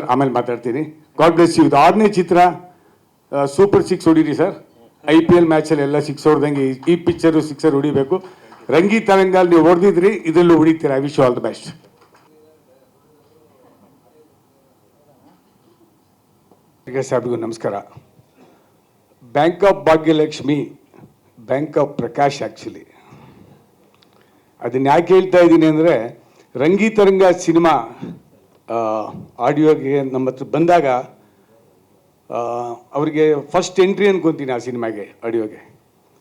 Sir, ಆಮೇಲೆ ಮಾತಾಡ್ತೀನಿ. God bless you ಆರನೇ ಚಿತ್ರ ಸೂಪರ್ ಸಿಕ್ಸ್ ಹೊಡೀರಿ ಸರ್. ಐ ಪಿ ಎಲ್ ಮ್ಯಾಚಲ್ಲಿ ಎಲ್ಲ ಸಿಕ್ಸ್ ಹೊಡೆದಂಗೆ ಈ- ಪಿಕ್ಚರು ಸಿಕ್ಸರ್ ಹೊಡಿಬೇಕು. ರಂಗಿ ತರಂಗಾಲ್ ನೀವು ಹೊಡೆದಿದ್ರಿ, ಇದರಲ್ಲೂ ಹೊಡಿತೀರಾ? I wish all the best ಸಾಹೇಬ್ಗೂ ನಮಸ್ಕಾರ. Bank of Bhagyalakshmi bank of Prakash actually ಅದನ್ನ ಯಾಕೆ ಹೇಳ್ತಾ ಇದ್ದೀನಿ ಅಂದರೆ ರಂಗಿತರಂಗ ಸಿನಿಮಾ ಆಡಿಯೋಗೆ ನಮ್ಮ ಹತ್ರ ಬಂದಾಗ ಅವರಿಗೆ ಫಸ್ಟ್ ಎಂಟ್ರಿ ಅನ್ಕೊಂತೀನಿ ಆ ಸಿನಿಮಾಗೆ ಆಡಿಯೋಗೆ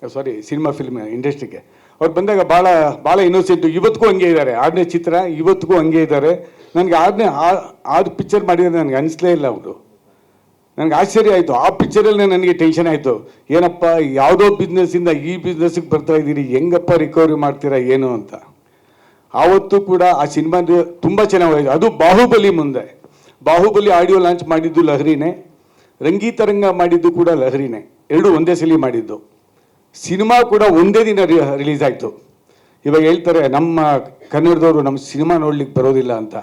ಸಾರಿ ಸಿನಿಮಾ ಫಿಲ್ಮ್ ಇಂಡಸ್ಟ್ರಿಗೆ ಅವ್ರು ಬಂದಾಗ ಭಾಳ ಭಾಳ ಇನ್ನೋಸೆಂಟು ಇವತ್ತಿಗೂ ಹಂಗೆ ಇದ್ದಾರೆ. ಆರನೇ ಚಿತ್ರ ಇವತ್ತಿಗೂ ಹಂಗೆ ಇದ್ದಾರೆ. ನನಗೆ ಆರನೇ ಆರು ಪಿಕ್ಚರ್ ಮಾಡಿದ್ರೆ ನನಗೆ ಅನಿಸ್ಲೇ ಇಲ್ಲ ಅವರು. ನನಗೆ ಆಶ್ಚರ್ಯ ಆಯಿತು. ಆ ಪಿಕ್ಚರಲ್ಲಿ ನನಗೆ ಟೆನ್ಷನ್ ಆಯಿತು. ಏನಪ್ಪ, ಯಾವುದೋ ಬಿಸ್ನೆಸ್ಸಿಂದ ಈ ಬಿಸ್ನೆಸ್ಸಿಗೆ ಬರ್ತಾ ಇದ್ದೀರಿ, ಹೆಂಗಪ್ಪ ರಿಕವರಿ ಮಾಡ್ತೀರಾ, ಏನು ಅಂತ. ಆವತ್ತು ಕೂಡ ಆ ಸಿನಿಮಾ ತುಂಬ ಚೆನ್ನಾಗಿ ಅದು ಬಾಹುಬಲಿ ಮುಂದೆ. ಬಾಹುಬಲಿ ಆಡಿಯೋ ಲಾಂಚ್ ಮಾಡಿದ್ದು ಲಹರಿನೇ. ರಂಗೀತರಂಗ ಮಾಡಿದ್ದು ಕೂಡ ಲಹರಿನೇ. ಎರಡು ಒಂದೇ ಸಲಿ ಮಾಡಿದ್ದು. ಸಿನಿಮಾ ಕೂಡ ಒಂದೇ ದಿನ ರಿಲೀಸ್ ಆಯಿತು. ಇವಾಗ ಹೇಳ್ತಾರೆ, ನಮ್ಮ ಕನ್ನಡದವರು ನಮ್ಮ ಸಿನಿಮಾ ನೋಡ್ಲಿಕ್ಕೆ ಬರೋದಿಲ್ಲ ಅಂತ.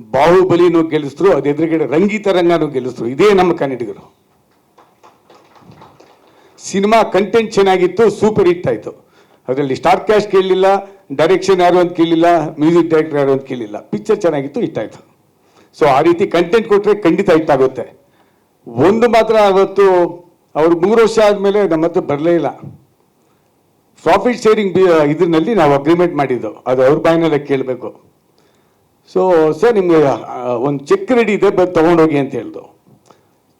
ಬಾಹುಬಲಿನೂ ಗೆಲ್ಲಿಸಿದ್ರು ಅದು ಎದುರುಗಡೆ ರಂಗೀತರಂಗನೂ ಗೆಲ್ಲಿಸಿದ್ರು ಇದೇ ನಮ್ಮ ಕನ್ನಡಿಗರು. ಸಿನಿಮಾ ಕಂಟೆಂಟ್ ಚೆನ್ನಾಗಿತ್ತು ಸೂಪರ್ ಹಿಟ್ ಆಯಿತು. ಅದರಲ್ಲಿ ಸ್ಟಾರ್ ಕ್ಯಾಶ್ ಕೇಳಲಿಲ್ಲ ಡೈರೆಕ್ಷನ್ ಯಾರು ಅಂತ ಕೇಳಿಲ್ಲ ಮ್ಯೂಸಿಕ್ ಡೈರೆಕ್ಟರ್ ಯಾರು ಅಂತ ಕೇಳಿಲ್ಲ. ಪಿಕ್ಚರ್ ಚೆನ್ನಾಗಿತ್ತು ಇಷ್ಟ ಆಯಿತು. ಸೊ ಆ ರೀತಿ ಕಂಟೆಂಟ್ ಕೊಟ್ಟರೆ ಖಂಡಿತ ಇಷ್ಟ ಆಗುತ್ತೆ. ಒಂದು ಮಾತ್ರ ಅವತ್ತು ಅವರು ಮೂರು ವರ್ಷ ಆದಮೇಲೆ ನಮ್ಮ ಹತ್ರ ಬರಲೇ ಇಲ್ಲ. ಪ್ರಾಫಿಟ್ ಶೇರಿಂಗ್ ಇದರಲ್ಲಿ ನಾವು ಅಗ್ರಿಮೆಂಟ್ ಮಾಡಿದ್ದು. ಅದು ಅವ್ರ ಬಾಯಿನಲ್ಲೇ ಕೇಳಬೇಕು. ಸೊ ಸರ್ ನಿಮಗೆ ಒಂದು ಚೆಕ್ ರೆಡಿ ಇದೆ ಬಂದು ತೊಗೊಂಡೋಗಿ ಅಂತ ಹೇಳ್ದು.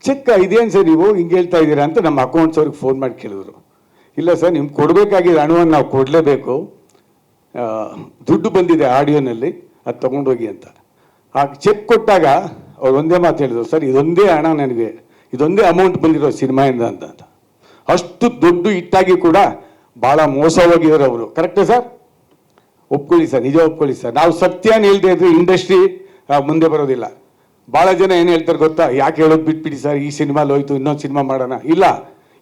ಚೆಕ್ ಇದೇನು ಸರ್ ನೀವು? ಹಿಂಗೆ ಹೇಳ್ತಾ ಇದ್ದೀರಾ ಅಂತ ನಮ್ಮ ಅಕೌಂಟ್ಸ್ ಅವ್ರಿಗೆ ಫೋನ್ ಮಾಡಿ ಕೇಳಿದ್ರು. ಇಲ್ಲ ಸರ್, ನಿಮ್ಗೆ ಕೊಡಬೇಕಾಗಿದೆ ಹಣವನ್ನು ನಾವು ಕೊಡಲೇಬೇಕು. ದುಡ್ಡು ಬಂದಿದೆ ಆಡಿಯೋನಲ್ಲಿ, ಅದು ತೊಗೊಂಡೋಗಿ ಅಂತ. ಆ ಚೆಕ್ ಕೊಟ್ಟಾಗ ಅವ್ರು ಒಂದೇ ಮಾತು ಹೇಳಿದ್ರು, ಸರ್, ಇದೊಂದೇ ಹಣ ನನಗೆ, ಇದೊಂದೇ ಅಮೌಂಟ್ ಬಂದಿರೋ ಸಿನಿಮಾಯಿಂದ ಅಂತ ಅಂತ. ಅಷ್ಟು ದುಡ್ಡು ಇಟ್ಟಾಗಿ ಕೂಡ ಭಾಳ ಮೋಸ ಹೋಗಿದ್ದಾರೆ ಅವರು ಕರೆಕ್ಟೇ ಸರ್? ಒಪ್ಕೊಳ್ಳಿ ಸರ್, ನಿಜ ಒಪ್ಕೊಳ್ಳಿ ಸರ್. ನಾವು ಸತ್ಯನ ಹೇಳ್ದೆ ಇದ್ರೆ ಇಂಡಸ್ಟ್ರಿ ಮುಂದೆ ಬರೋದಿಲ್ಲ. ಭಾಳ ಜನ ಏನು ಹೇಳ್ತಾರೆ ಗೊತ್ತಾ? ಯಾಕೆ ಹೇಳೋದು ಬಿಟ್ಬಿಡಿ ಸರ್, ಈ ಸಿನಿಮಾಲಿ ಹೋಯ್ತು, ಇನ್ನೊಂದು ಸಿನಿಮಾ ಮಾಡೋಣ. ಇಲ್ಲ.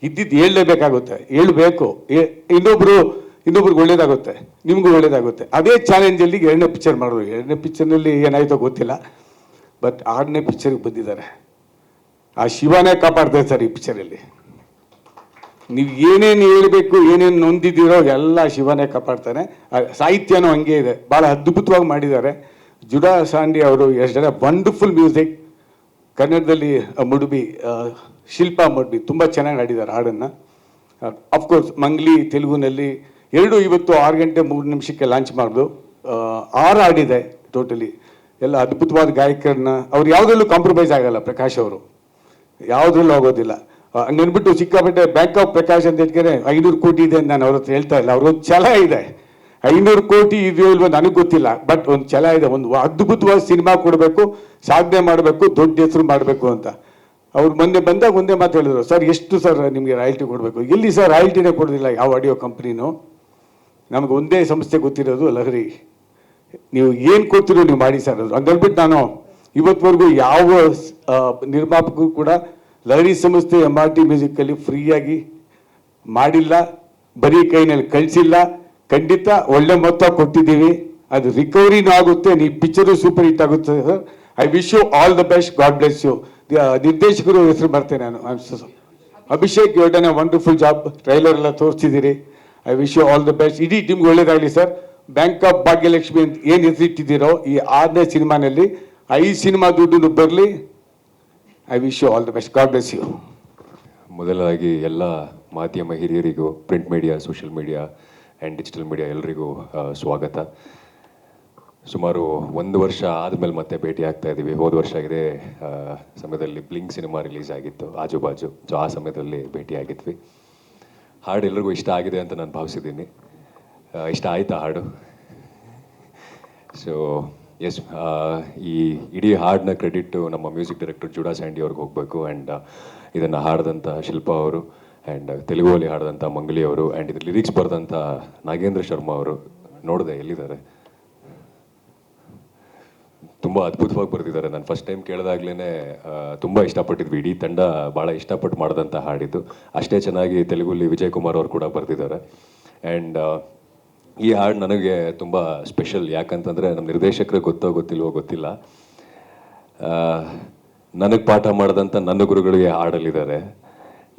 ಇದ್ದಿದ್ದು ಹೇಳಲೇಬೇಕಾಗುತ್ತೆ. ಹೇಳಬೇಕು. ಇನ್ನೊಬ್ರು, ಇನ್ನೊಬ್ರಿಗೆ ಒಳ್ಳೇದಾಗುತ್ತೆ. ನಿಮಗೂ ಒಳ್ಳೇದಾಗುತ್ತೆ. ಅದೇ ಚಾಲೆಂಜಲ್ಲಿ ಎರಡನೇ ಪಿಕ್ಚರ್ ಮಾಡೋದು ಎರಡನೇ ಪಿಕ್ಚರ್ನಲ್ಲಿ ಏನಾಯ್ತೋ ಗೊತ್ತಿಲ್ಲ. ಬಟ್ ಆರನೇ ಪಿಕ್ಚರ್ಗೆ ಬಂದಿದ್ದಾರೆ. ಆ ಶಿವನೇ ಕಾಪಾಡ್ತಾರೆ ಸರ್ ಈ ಪಿಕ್ಚರಲ್ಲಿ ನೀವು ಏನೇನು ಹೇಳಬೇಕು, ಏನೇನು ನೊಂದಿದ್ದೀರೋ ಎಲ್ಲ ಶಿವನೇ ಕಾಪಾಡ್ತಾನೆ. ಸಾಹಿತ್ಯನೂ ಹಂಗೆ ಇದೆ. ಭಾಳ ಅದ್ಭುತವಾಗಿ ಮಾಡಿದ್ದಾರೆ. ಜುಡಾ ಸಾಂಡಿ ಅವರು ಎಷ್ಟು ಜನ ವಂಡರ್ಫುಲ್ ಮ್ಯೂಸಿಕ್ ಕನ್ನಡದಲ್ಲಿ ಮುಡುಬಿ ಶಿಲ್ಪಾ ಮುಡುಬಿ ತುಂಬ ಚೆನ್ನಾಗಿ ಹಾಡಿದ್ದಾರೆ ಹಾಡನ್ನು. ಅಫ್ಕೋರ್ಸ್ ಮಂಗ್ಲಿ, ತೆಲುಗುನಲ್ಲಿ ಎರಡು ಇವತ್ತು ಆರು ಗಂಟೆ ಮೂರು ನಿಮಿಷಕ್ಕೆ ಲಾಂಚ್ ಮಾಡಿದ್ರು ಆರು ಹಾಡಿದೆ ಟೋಟಲಿ ಎಲ್ಲ ಅದ್ಭುತವಾದ ಗಾಯಕರನ್ನ, ಅವ್ರು ಯಾವುದರಲ್ಲೂ ಕಾಂಪ್ರಮೈಸ್ ಆಗಲ್ಲ ಪ್ರಕಾಶ್ ಅವರು. ಯಾವುದ್ರಲ್ಲೂ ಆಗೋದಿಲ್ಲ. ನೆನ್ಬಿಟ್ಟು ಸಿಕ್ಕಾಪಟ್ಟೆ ಬ್ಯಾಂಕ್ ಆಫ್ ಪ್ರಕಾಶ್ ಅಂತ ಹೇಳ್ತಾರೆ, ಐನೂರು ಕೋಟಿ ಇದೆ ಅಂತ ನಾನು ಅವ್ರ ಹತ್ರ ಹೇಳ್ತಾ ಇಲ್ಲ. ಅವ್ರೊಂದು ಛಲ ಇದೆ. ಐನೂರು ಕೋಟಿ ಇದೆಯೋ ಇಲ್ವೋ ನನಗೆ ಗೊತ್ತಿಲ್ಲ. ಬಟ್ ಒಂದು ಛಲ ಇದೆ, ಒಂದು ಅದ್ಭುತವಾದ ಸಿನಿಮಾ ಕೊಡಬೇಕು, ಸಾಧನೆ ಮಾಡಬೇಕು, ದೊಡ್ಡ ಹೆಸರು ಮಾಡಬೇಕು ಅಂತ. ಅವ್ರು ಮೊನ್ನೆ ಬಂದಾಗ ಒಂದೇ ಮಾತು ಹೇಳಿದ್ರು, ಸರ್, ಎಷ್ಟು ಸರ್ ನಿಮಗೆ ರಾಯಲ್ಟಿ ಕೊಡಬೇಕು? ಎಲ್ಲಿ ಸರ್ ರಾಯಲ್ಟಿನೇ ಕೊಡೋದಿಲ್ಲ, ಯಾವ ಆಡಿಯೋ ಕಂಪ್ನಿನೂ ನಮಗೆ ಒಂದೇ ಸಂಸ್ಥೆ ಗೊತ್ತಿರೋದು ಲಹರಿ. ನೀವು ಏನು ಕೊಡ್ತೀರೋ ನೀವು ಮಾಡಿ ಸರ್ ಅದು. ಹಂಗಂದ್ಬಿಟ್ಟು ನಾನು ಇವತ್ತುವರೆಗೂ ಯಾವ ನಿರ್ಮಾಪಕರು ಕೂಡ ಲಹರಿ ಸಂಸ್ಥೆ ಎಂ ಆರ್ ಟಿ ಮ್ಯೂಸಿಕಲ್ಲಿ ಫ್ರೀಯಾಗಿ ಮಾಡಿಲ್ಲ, ಬರೀ ಕೈನಲ್ಲಿ ಕಳಿಸಿಲ್ಲ. ಖಂಡಿತ ಒಳ್ಳೆ ಮೊತ್ತ ಕೊಟ್ಟಿದ್ದೀವಿ. ಅದು ರಿಕವರಿನೂ ಆಗುತ್ತೆ, ನೀವು ಪಿಕ್ಚರು ಸೂಪರ್ ಹಿಟ್ ಆಗುತ್ತೆ sir. I wish you all the best god bless you ನಿರ್ದೇಶಕರು ಹೆಸರು ಬರ್ತೇನೆ ನಾನು. ಐ. ಅಭಿಷೇಕ್ ಯೋಡನೆ ವಂಡರ್ಫುಲ್ ಜಾಬ್ ಟ್ರೈಲರ್ ಎಲ್ಲ ತೋರಿಸಿದ್ದೀರಿ I wish you all the best ಇಡೀ ಟೀಮ್ಗೆ ಒಳ್ಳೇದಾಗಲಿ ಸರ್ ಬ್ಯಾಂಕ್ ಆಫ್ ಭಾಗ್ಯಲಕ್ಷ್ಮಿ ಅಂತ ಏನು ಹೆಸರಿಟ್ಟಿದ್ದೀರೋ ಈ ಆರನೇ ಸಿನಿಮಾನಲ್ಲಿ, ಐ ಸಿನಿಮಾ ದುಡ್ಡು ಬರಲಿ. I wish you all the best god bless you ಮೊದಲಾಗಿ ಎಲ್ಲ ಮಾಧ್ಯಮ ಹಿರಿಯರಿಗೂ print media social media and digital media ಎಲ್ಲರಿಗೂ ಸ್ವಾಗತ. ಸುಮಾರು ಒಂದು ವರ್ಷ ಆದಮೇಲೆ ಮತ್ತೆ ಭೇಟಿ ಆಗ್ತಾ ಇದ್ದೀವಿ ಹೋದ ವರ್ಷ ಆಗಿದೆ ಸಮಯದಲ್ಲಿ ಬ್ಲಿಂಕ್ ಸಿನಿಮಾ ರಿಲೀಸ್ ಆಗಿತ್ತು. ಆಜು ಬಾಜು ಸೊ ಆ ಸಮಯದಲ್ಲಿ ಭೇಟಿ ಆಗಿದ್ವಿ. ಹಾಡು ಎಲ್ರಿಗೂ ಇಷ್ಟ ಆಗಿದೆ ಅಂತ ನಾನು ಭಾವಿಸಿದ್ದೀನಿ. ಇಷ್ಟ ಆಯಿತಾ ಹಾಡು? ಸೊ ಎಸ್ ಈ ಇಡೀ ಹಾಡನ್ನ ಕ್ರೆಡಿಟ್ಟು ನಮ್ಮ ಮ್ಯೂಸಿಕ್ ಡೈರೆಕ್ಟರ್ ಜುಡಾ ಸ್ಯಾಂಡಿ ಅವ್ರಿಗೆ ಹೋಗಬೇಕು. ಆ್ಯಂಡ್ ಇದನ್ನು ಹಾಡಿದಂಥ ಶಿಲ್ಪಾ ಅವರು ಆ್ಯಂಡ್ ತೆಲುಗುವಲ್ಲಿ ಹಾಡಿದಂಥ ಮಂಗಲಿ ಅವರು. ಆ್ಯಂಡ್ ಇದು ಲಿರಿಕ್ಸ್ ಬರೆದಂಥ ನಾಗೇಂದ್ರ ಶರ್ಮಾ ಅವರು ನೋಡಿದೆ ಎಲ್ಲಿದ್ದಾರೆ? ತುಂಬ ಅದ್ಭುತವಾಗಿ ಬರೆದಿದ್ದಾರೆ. ನಾನು ಫಸ್ಟ್ ಟೈಮ್ ಕೇಳಿದಾಗ್ಲೇ ತುಂಬ ಇಷ್ಟಪಟ್ಟಿದ್ವಿ. ಇಡೀ ತಂಡ ಭಾಳ ಇಷ್ಟಪಟ್ಟು ಮಾಡಿದಂಥ ಹಾಡಿದ್ದು. ಅಷ್ಟೇ ಚೆನ್ನಾಗಿ ತೆಲುಗುಲಿ ವಿಜಯ್ ಕುಮಾರ್ ಅವರು ಕೂಡ ಬರೆದಿದ್ದಾರೆ. ಆ್ಯಂಡ್ ಈ ಹಾಡು ನನಗೆ ತುಂಬ ಸ್ಪೆಷಲ್ ಯಾಕಂತಂದರೆ ನಮ್ಮ ನಿರ್ದೇಶಕರಿಗೆ ಗೊತ್ತೋ ಗೊತ್ತಿಲ್ವೋ ಗೊತ್ತಿಲ್ಲ. ನನಗೆ ಪಾಠ ಮಾಡಿದಂಥ ನನ್ನ ಗುರುಗಳಿಗೆ ಹಾಡಲ್ಲಿದ್ದಾರೆ.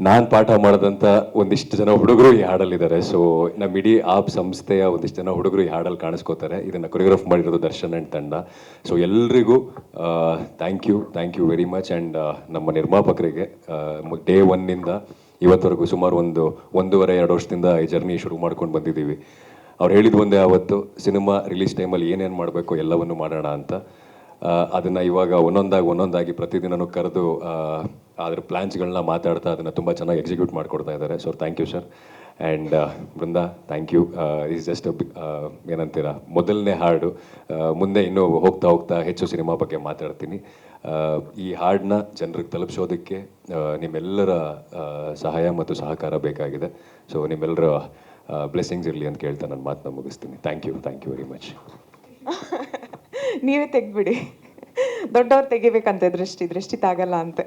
ನಾನು ಪಾಠ ಮಾಡಿದಂಥ ಒಂದಿಷ್ಟು ಜನ ಹುಡುಗರು ಈ ಹಾಡಲ್ಲಿದ್ದಾರೆ ಸೊ ನಮ್ಮ ಇಡೀ ಆಪ್ ಸಂಸ್ಥೆಯ ಒಂದಿಷ್ಟು ಜನ ಹುಡುಗರು ಈ ಹಾಡಲ್ಲಿ ಕಾಣಿಸ್ಕೋತಾರೆ. ಇದನ್ನು ಕೊರಿಯೋಗ್ರಾಫ್ ಮಾಡಿರೋದು ದರ್ಶನ್ ಆ್ಯಂಡ್ ತಂಡ. ಸೊ ಎಲ್ರಿಗೂ thank you thank you very much and ನಮ್ಮ ನಿರ್ಮಾಪಕರಿಗೆ ಡೇ ಒನ್ನಿಂದ ಇವತ್ತವರೆಗೂ ಸುಮಾರು ಒಂದು, ಒಂದೂವರೆ, ಎರಡು ವರ್ಷದಿಂದ ಈ ಜರ್ನಿ ಶುರು ಮಾಡ್ಕೊಂಡು ಬಂದಿದ್ದೀವಿ. ಅವ್ರು ಹೇಳಿದ ಒಂದೇ ಆವತ್ತು, ಸಿನಿಮಾ ರಿಲೀಸ್ ಟೈಮಲ್ಲಿ ಏನೇನು ಮಾಡಬೇಕು ಎಲ್ಲವನ್ನು ಮಾಡೋಣ ಅಂತ. ಅದನ್ನ ಇವಾಗ ಒಂದೊಂದಾಗಿ ಒಂದೊಂದಾಗಿ ಪ್ರತಿದಿನನೂ ಕರೆದು ಅದರ ಪ್ಲ್ಯಾನ್ಸ್ಗಳನ್ನ ಮಾತಾಡ್ತಾ ಅದನ್ನು ತುಂಬ ಚೆನ್ನಾಗಿ ಎಕ್ಸಿಕ್ಯೂಟ್ ಮಾಡಿಕೊಡ್ತಾ ಇದ್ದಾರೆ. So thank you sir and Brinda thank you is just ಏನಂತೀರ, ಮೊದಲನೇ ಹಾಡು. ಮುಂದೆ ಇನ್ನೂ ಹೋಗ್ತಾ ಹೋಗ್ತಾ ಹೆಚ್ಚು ಸಿನಿಮಾ ಬಗ್ಗೆ ಮಾತಾಡ್ತೀನಿ. ಈ ಹಾಡನ್ನ ಜನರಿಗೆ ತಲುಪಿಸೋದಕ್ಕೆ ನಿಮ್ಮೆಲ್ಲರ ಸಹಾಯ ಮತ್ತು ಸಹಕಾರ ಬೇಕಾಗಿದೆ. ಸೊ ನಿಮ್ಮೆಲ್ಲರ ಬ್ಲೆಸ್ಸಿಂಗ್ಸ್ ಇರಲಿ ಅಂತ ಕೇಳ್ತಾ ನನ್ನ ಮಾತನ್ನ ಮುಗಿಸ್ತೀನಿ. Thank you thank you very much ನೀವೇ ತೆಗ್ಬಿಡಿ ದೊಡ್ಡವ್ರು ತೆಗಿಬೇಕಂತೆ ದೃಷ್ಟಿ ದೃಷ್ಟಿ ತಾಗಲ್ಲ ಅಂತೆ.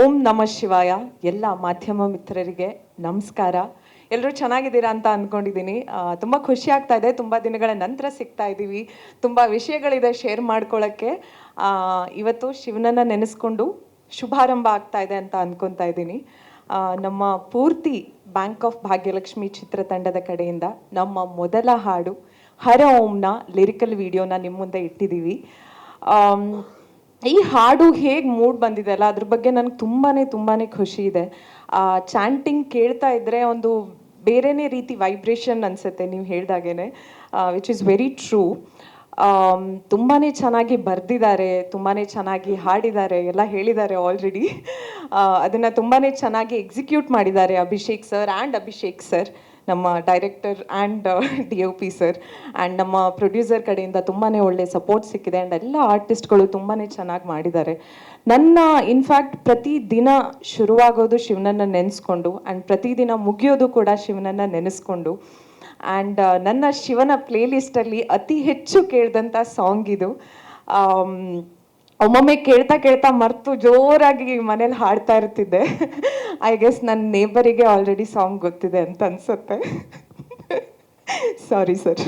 ಓಂ ನಮ ಶಿವಾಯ. ಎಲ್ಲ ಮಾಧ್ಯಮ ಮಿತ್ರರಿಗೆ ನಮಸ್ಕಾರ. ಎಲ್ಲರೂ ಚೆನ್ನಾಗಿದ್ದೀರಾ ಅಂತ ಅಂದ್ಕೊಂಡಿದ್ದೀನಿ ತುಂಬ ಖುಷಿ ಆಗ್ತಾ ಇದೆ. ತುಂಬ ದಿನಗಳ ನಂತರ ಸಿಗ್ತಾ ಇದ್ದೀವಿ. ತುಂಬ ವಿಷಯಗಳಿದೆ ಶೇರ್ ಮಾಡ್ಕೊಳ್ಳೋಕ್ಕೆ ಇವತ್ತು ಶಿವನನ್ನು ನೆನೆಸ್ಕೊಂಡು ಶುಭಾರಂಭ ಆಗ್ತಾ ಇದೆ ಅಂತ ಅಂದ್ಕೊತಾ ಇದ್ದೀನಿ. ನಮ್ಮ ಪೂರ್ತಿ ಬ್ಯಾಂಕ್ ಆಫ್ ಭಾಗ್ಯಲಕ್ಷ್ಮಿ ಚಿತ್ರತಂಡದ ಕಡೆಯಿಂದ ನಮ್ಮ ಮೊದಲ ಹಾಡು ಹರ ಓಂನ ಲಿರಿಕಲ್ ವಿಡಿಯೋನ ನಿಮ್ಮ ಮುಂದೆ ಇಟ್ಟಿದ್ದೀವಿ ಈ ಹಾಡು ಹೇಗೆ ಮೂಡ್ ಬಂದಿದೆ ಅಲ್ಲ, ಅದ್ರ ಬಗ್ಗೆ ನನಗೆ ತುಂಬಾ ತುಂಬಾ ಖುಷಿ ಇದೆ. ಚಾಂಟಿಂಗ್ ಕೇಳ್ತಾ ಇದ್ದರೆ ಒಂದು ಬೇರೆನೇ ರೀತಿ ವೈಬ್ರೇಷನ್ ಅನಿಸುತ್ತೆ ನೀವು ಹೇಳ್ದಾಗೇನೆ ವಿಚ್ ಈಸ್ ವೆರಿ ಟ್ರೂ ತುಂಬಾ ಚೆನ್ನಾಗಿ ಬರೆದಿದ್ದಾರೆ ತುಂಬಾ ಚೆನ್ನಾಗಿ ಹಾಡಿದ್ದಾರೆ, ಎಲ್ಲ ಹೇಳಿದ್ದಾರೆ ಆಲ್ರೆಡಿ ಅದನ್ನು ತುಂಬಾ ಚೆನ್ನಾಗಿ ಎಕ್ಸಿಕ್ಯೂಟ್ ಮಾಡಿದ್ದಾರೆ Abhishek sir and Abhishek sir ನಮ್ಮ director and D O P sir and ನಮ್ಮ ಪ್ರೊಡ್ಯೂಸರ್ ಕಡೆಯಿಂದ ತುಂಬಾ ಒಳ್ಳೆ ಸಪೋರ್ಟ್ ಸಿಕ್ಕಿದೆ. ಆ್ಯಂಡ್ ಎಲ್ಲ ಆರ್ಟಿಸ್ಟ್ಗಳು ತುಂಬಾ ಚೆನ್ನಾಗಿ ಮಾಡಿದ್ದಾರೆ. ನನ್ನ ಇನ್ಫ್ಯಾಕ್ಟ್ ಪ್ರತಿ ದಿನ ಶುರುವಾಗೋದು ಶಿವನನ್ನು ನೆನೆಸ್ಕೊಂಡು ಆ್ಯಂಡ್ ಪ್ರತಿದಿನ ಮುಗಿಯೋದು ಕೂಡ ಶಿವನನ್ನು ನೆನೆಸ್ಕೊಂಡು. ಆ್ಯಂಡ್ ನನ್ನ ಶಿವನ ಪ್ಲೇಲಿಸ್ಟಲ್ಲಿ ಅತಿ ಹೆಚ್ಚು ಕೇಳಿದಂಥ ಸಾಂಗ್ ಇದು. ಆಮ್, ಒಮ್ಮೊಮ್ಮೆ ಕೇಳ್ತಾ ಕೇಳ್ತಾ ಮರ್ತು ಜೋರಾಗಿ ಮನೇಲಿ ಹಾಡ್ತಾ ಇರ್ತಿದ್ದೆ. ಐ ಗೆಸ್ ನನ್ನ ನೇಬರಿಗೆ ಆಲ್ರೆಡಿ ಸಾಂಗ್ ಗೊತ್ತಿದೆ ಅಂತ ಅನ್ಸುತ್ತೆ. Sorry sir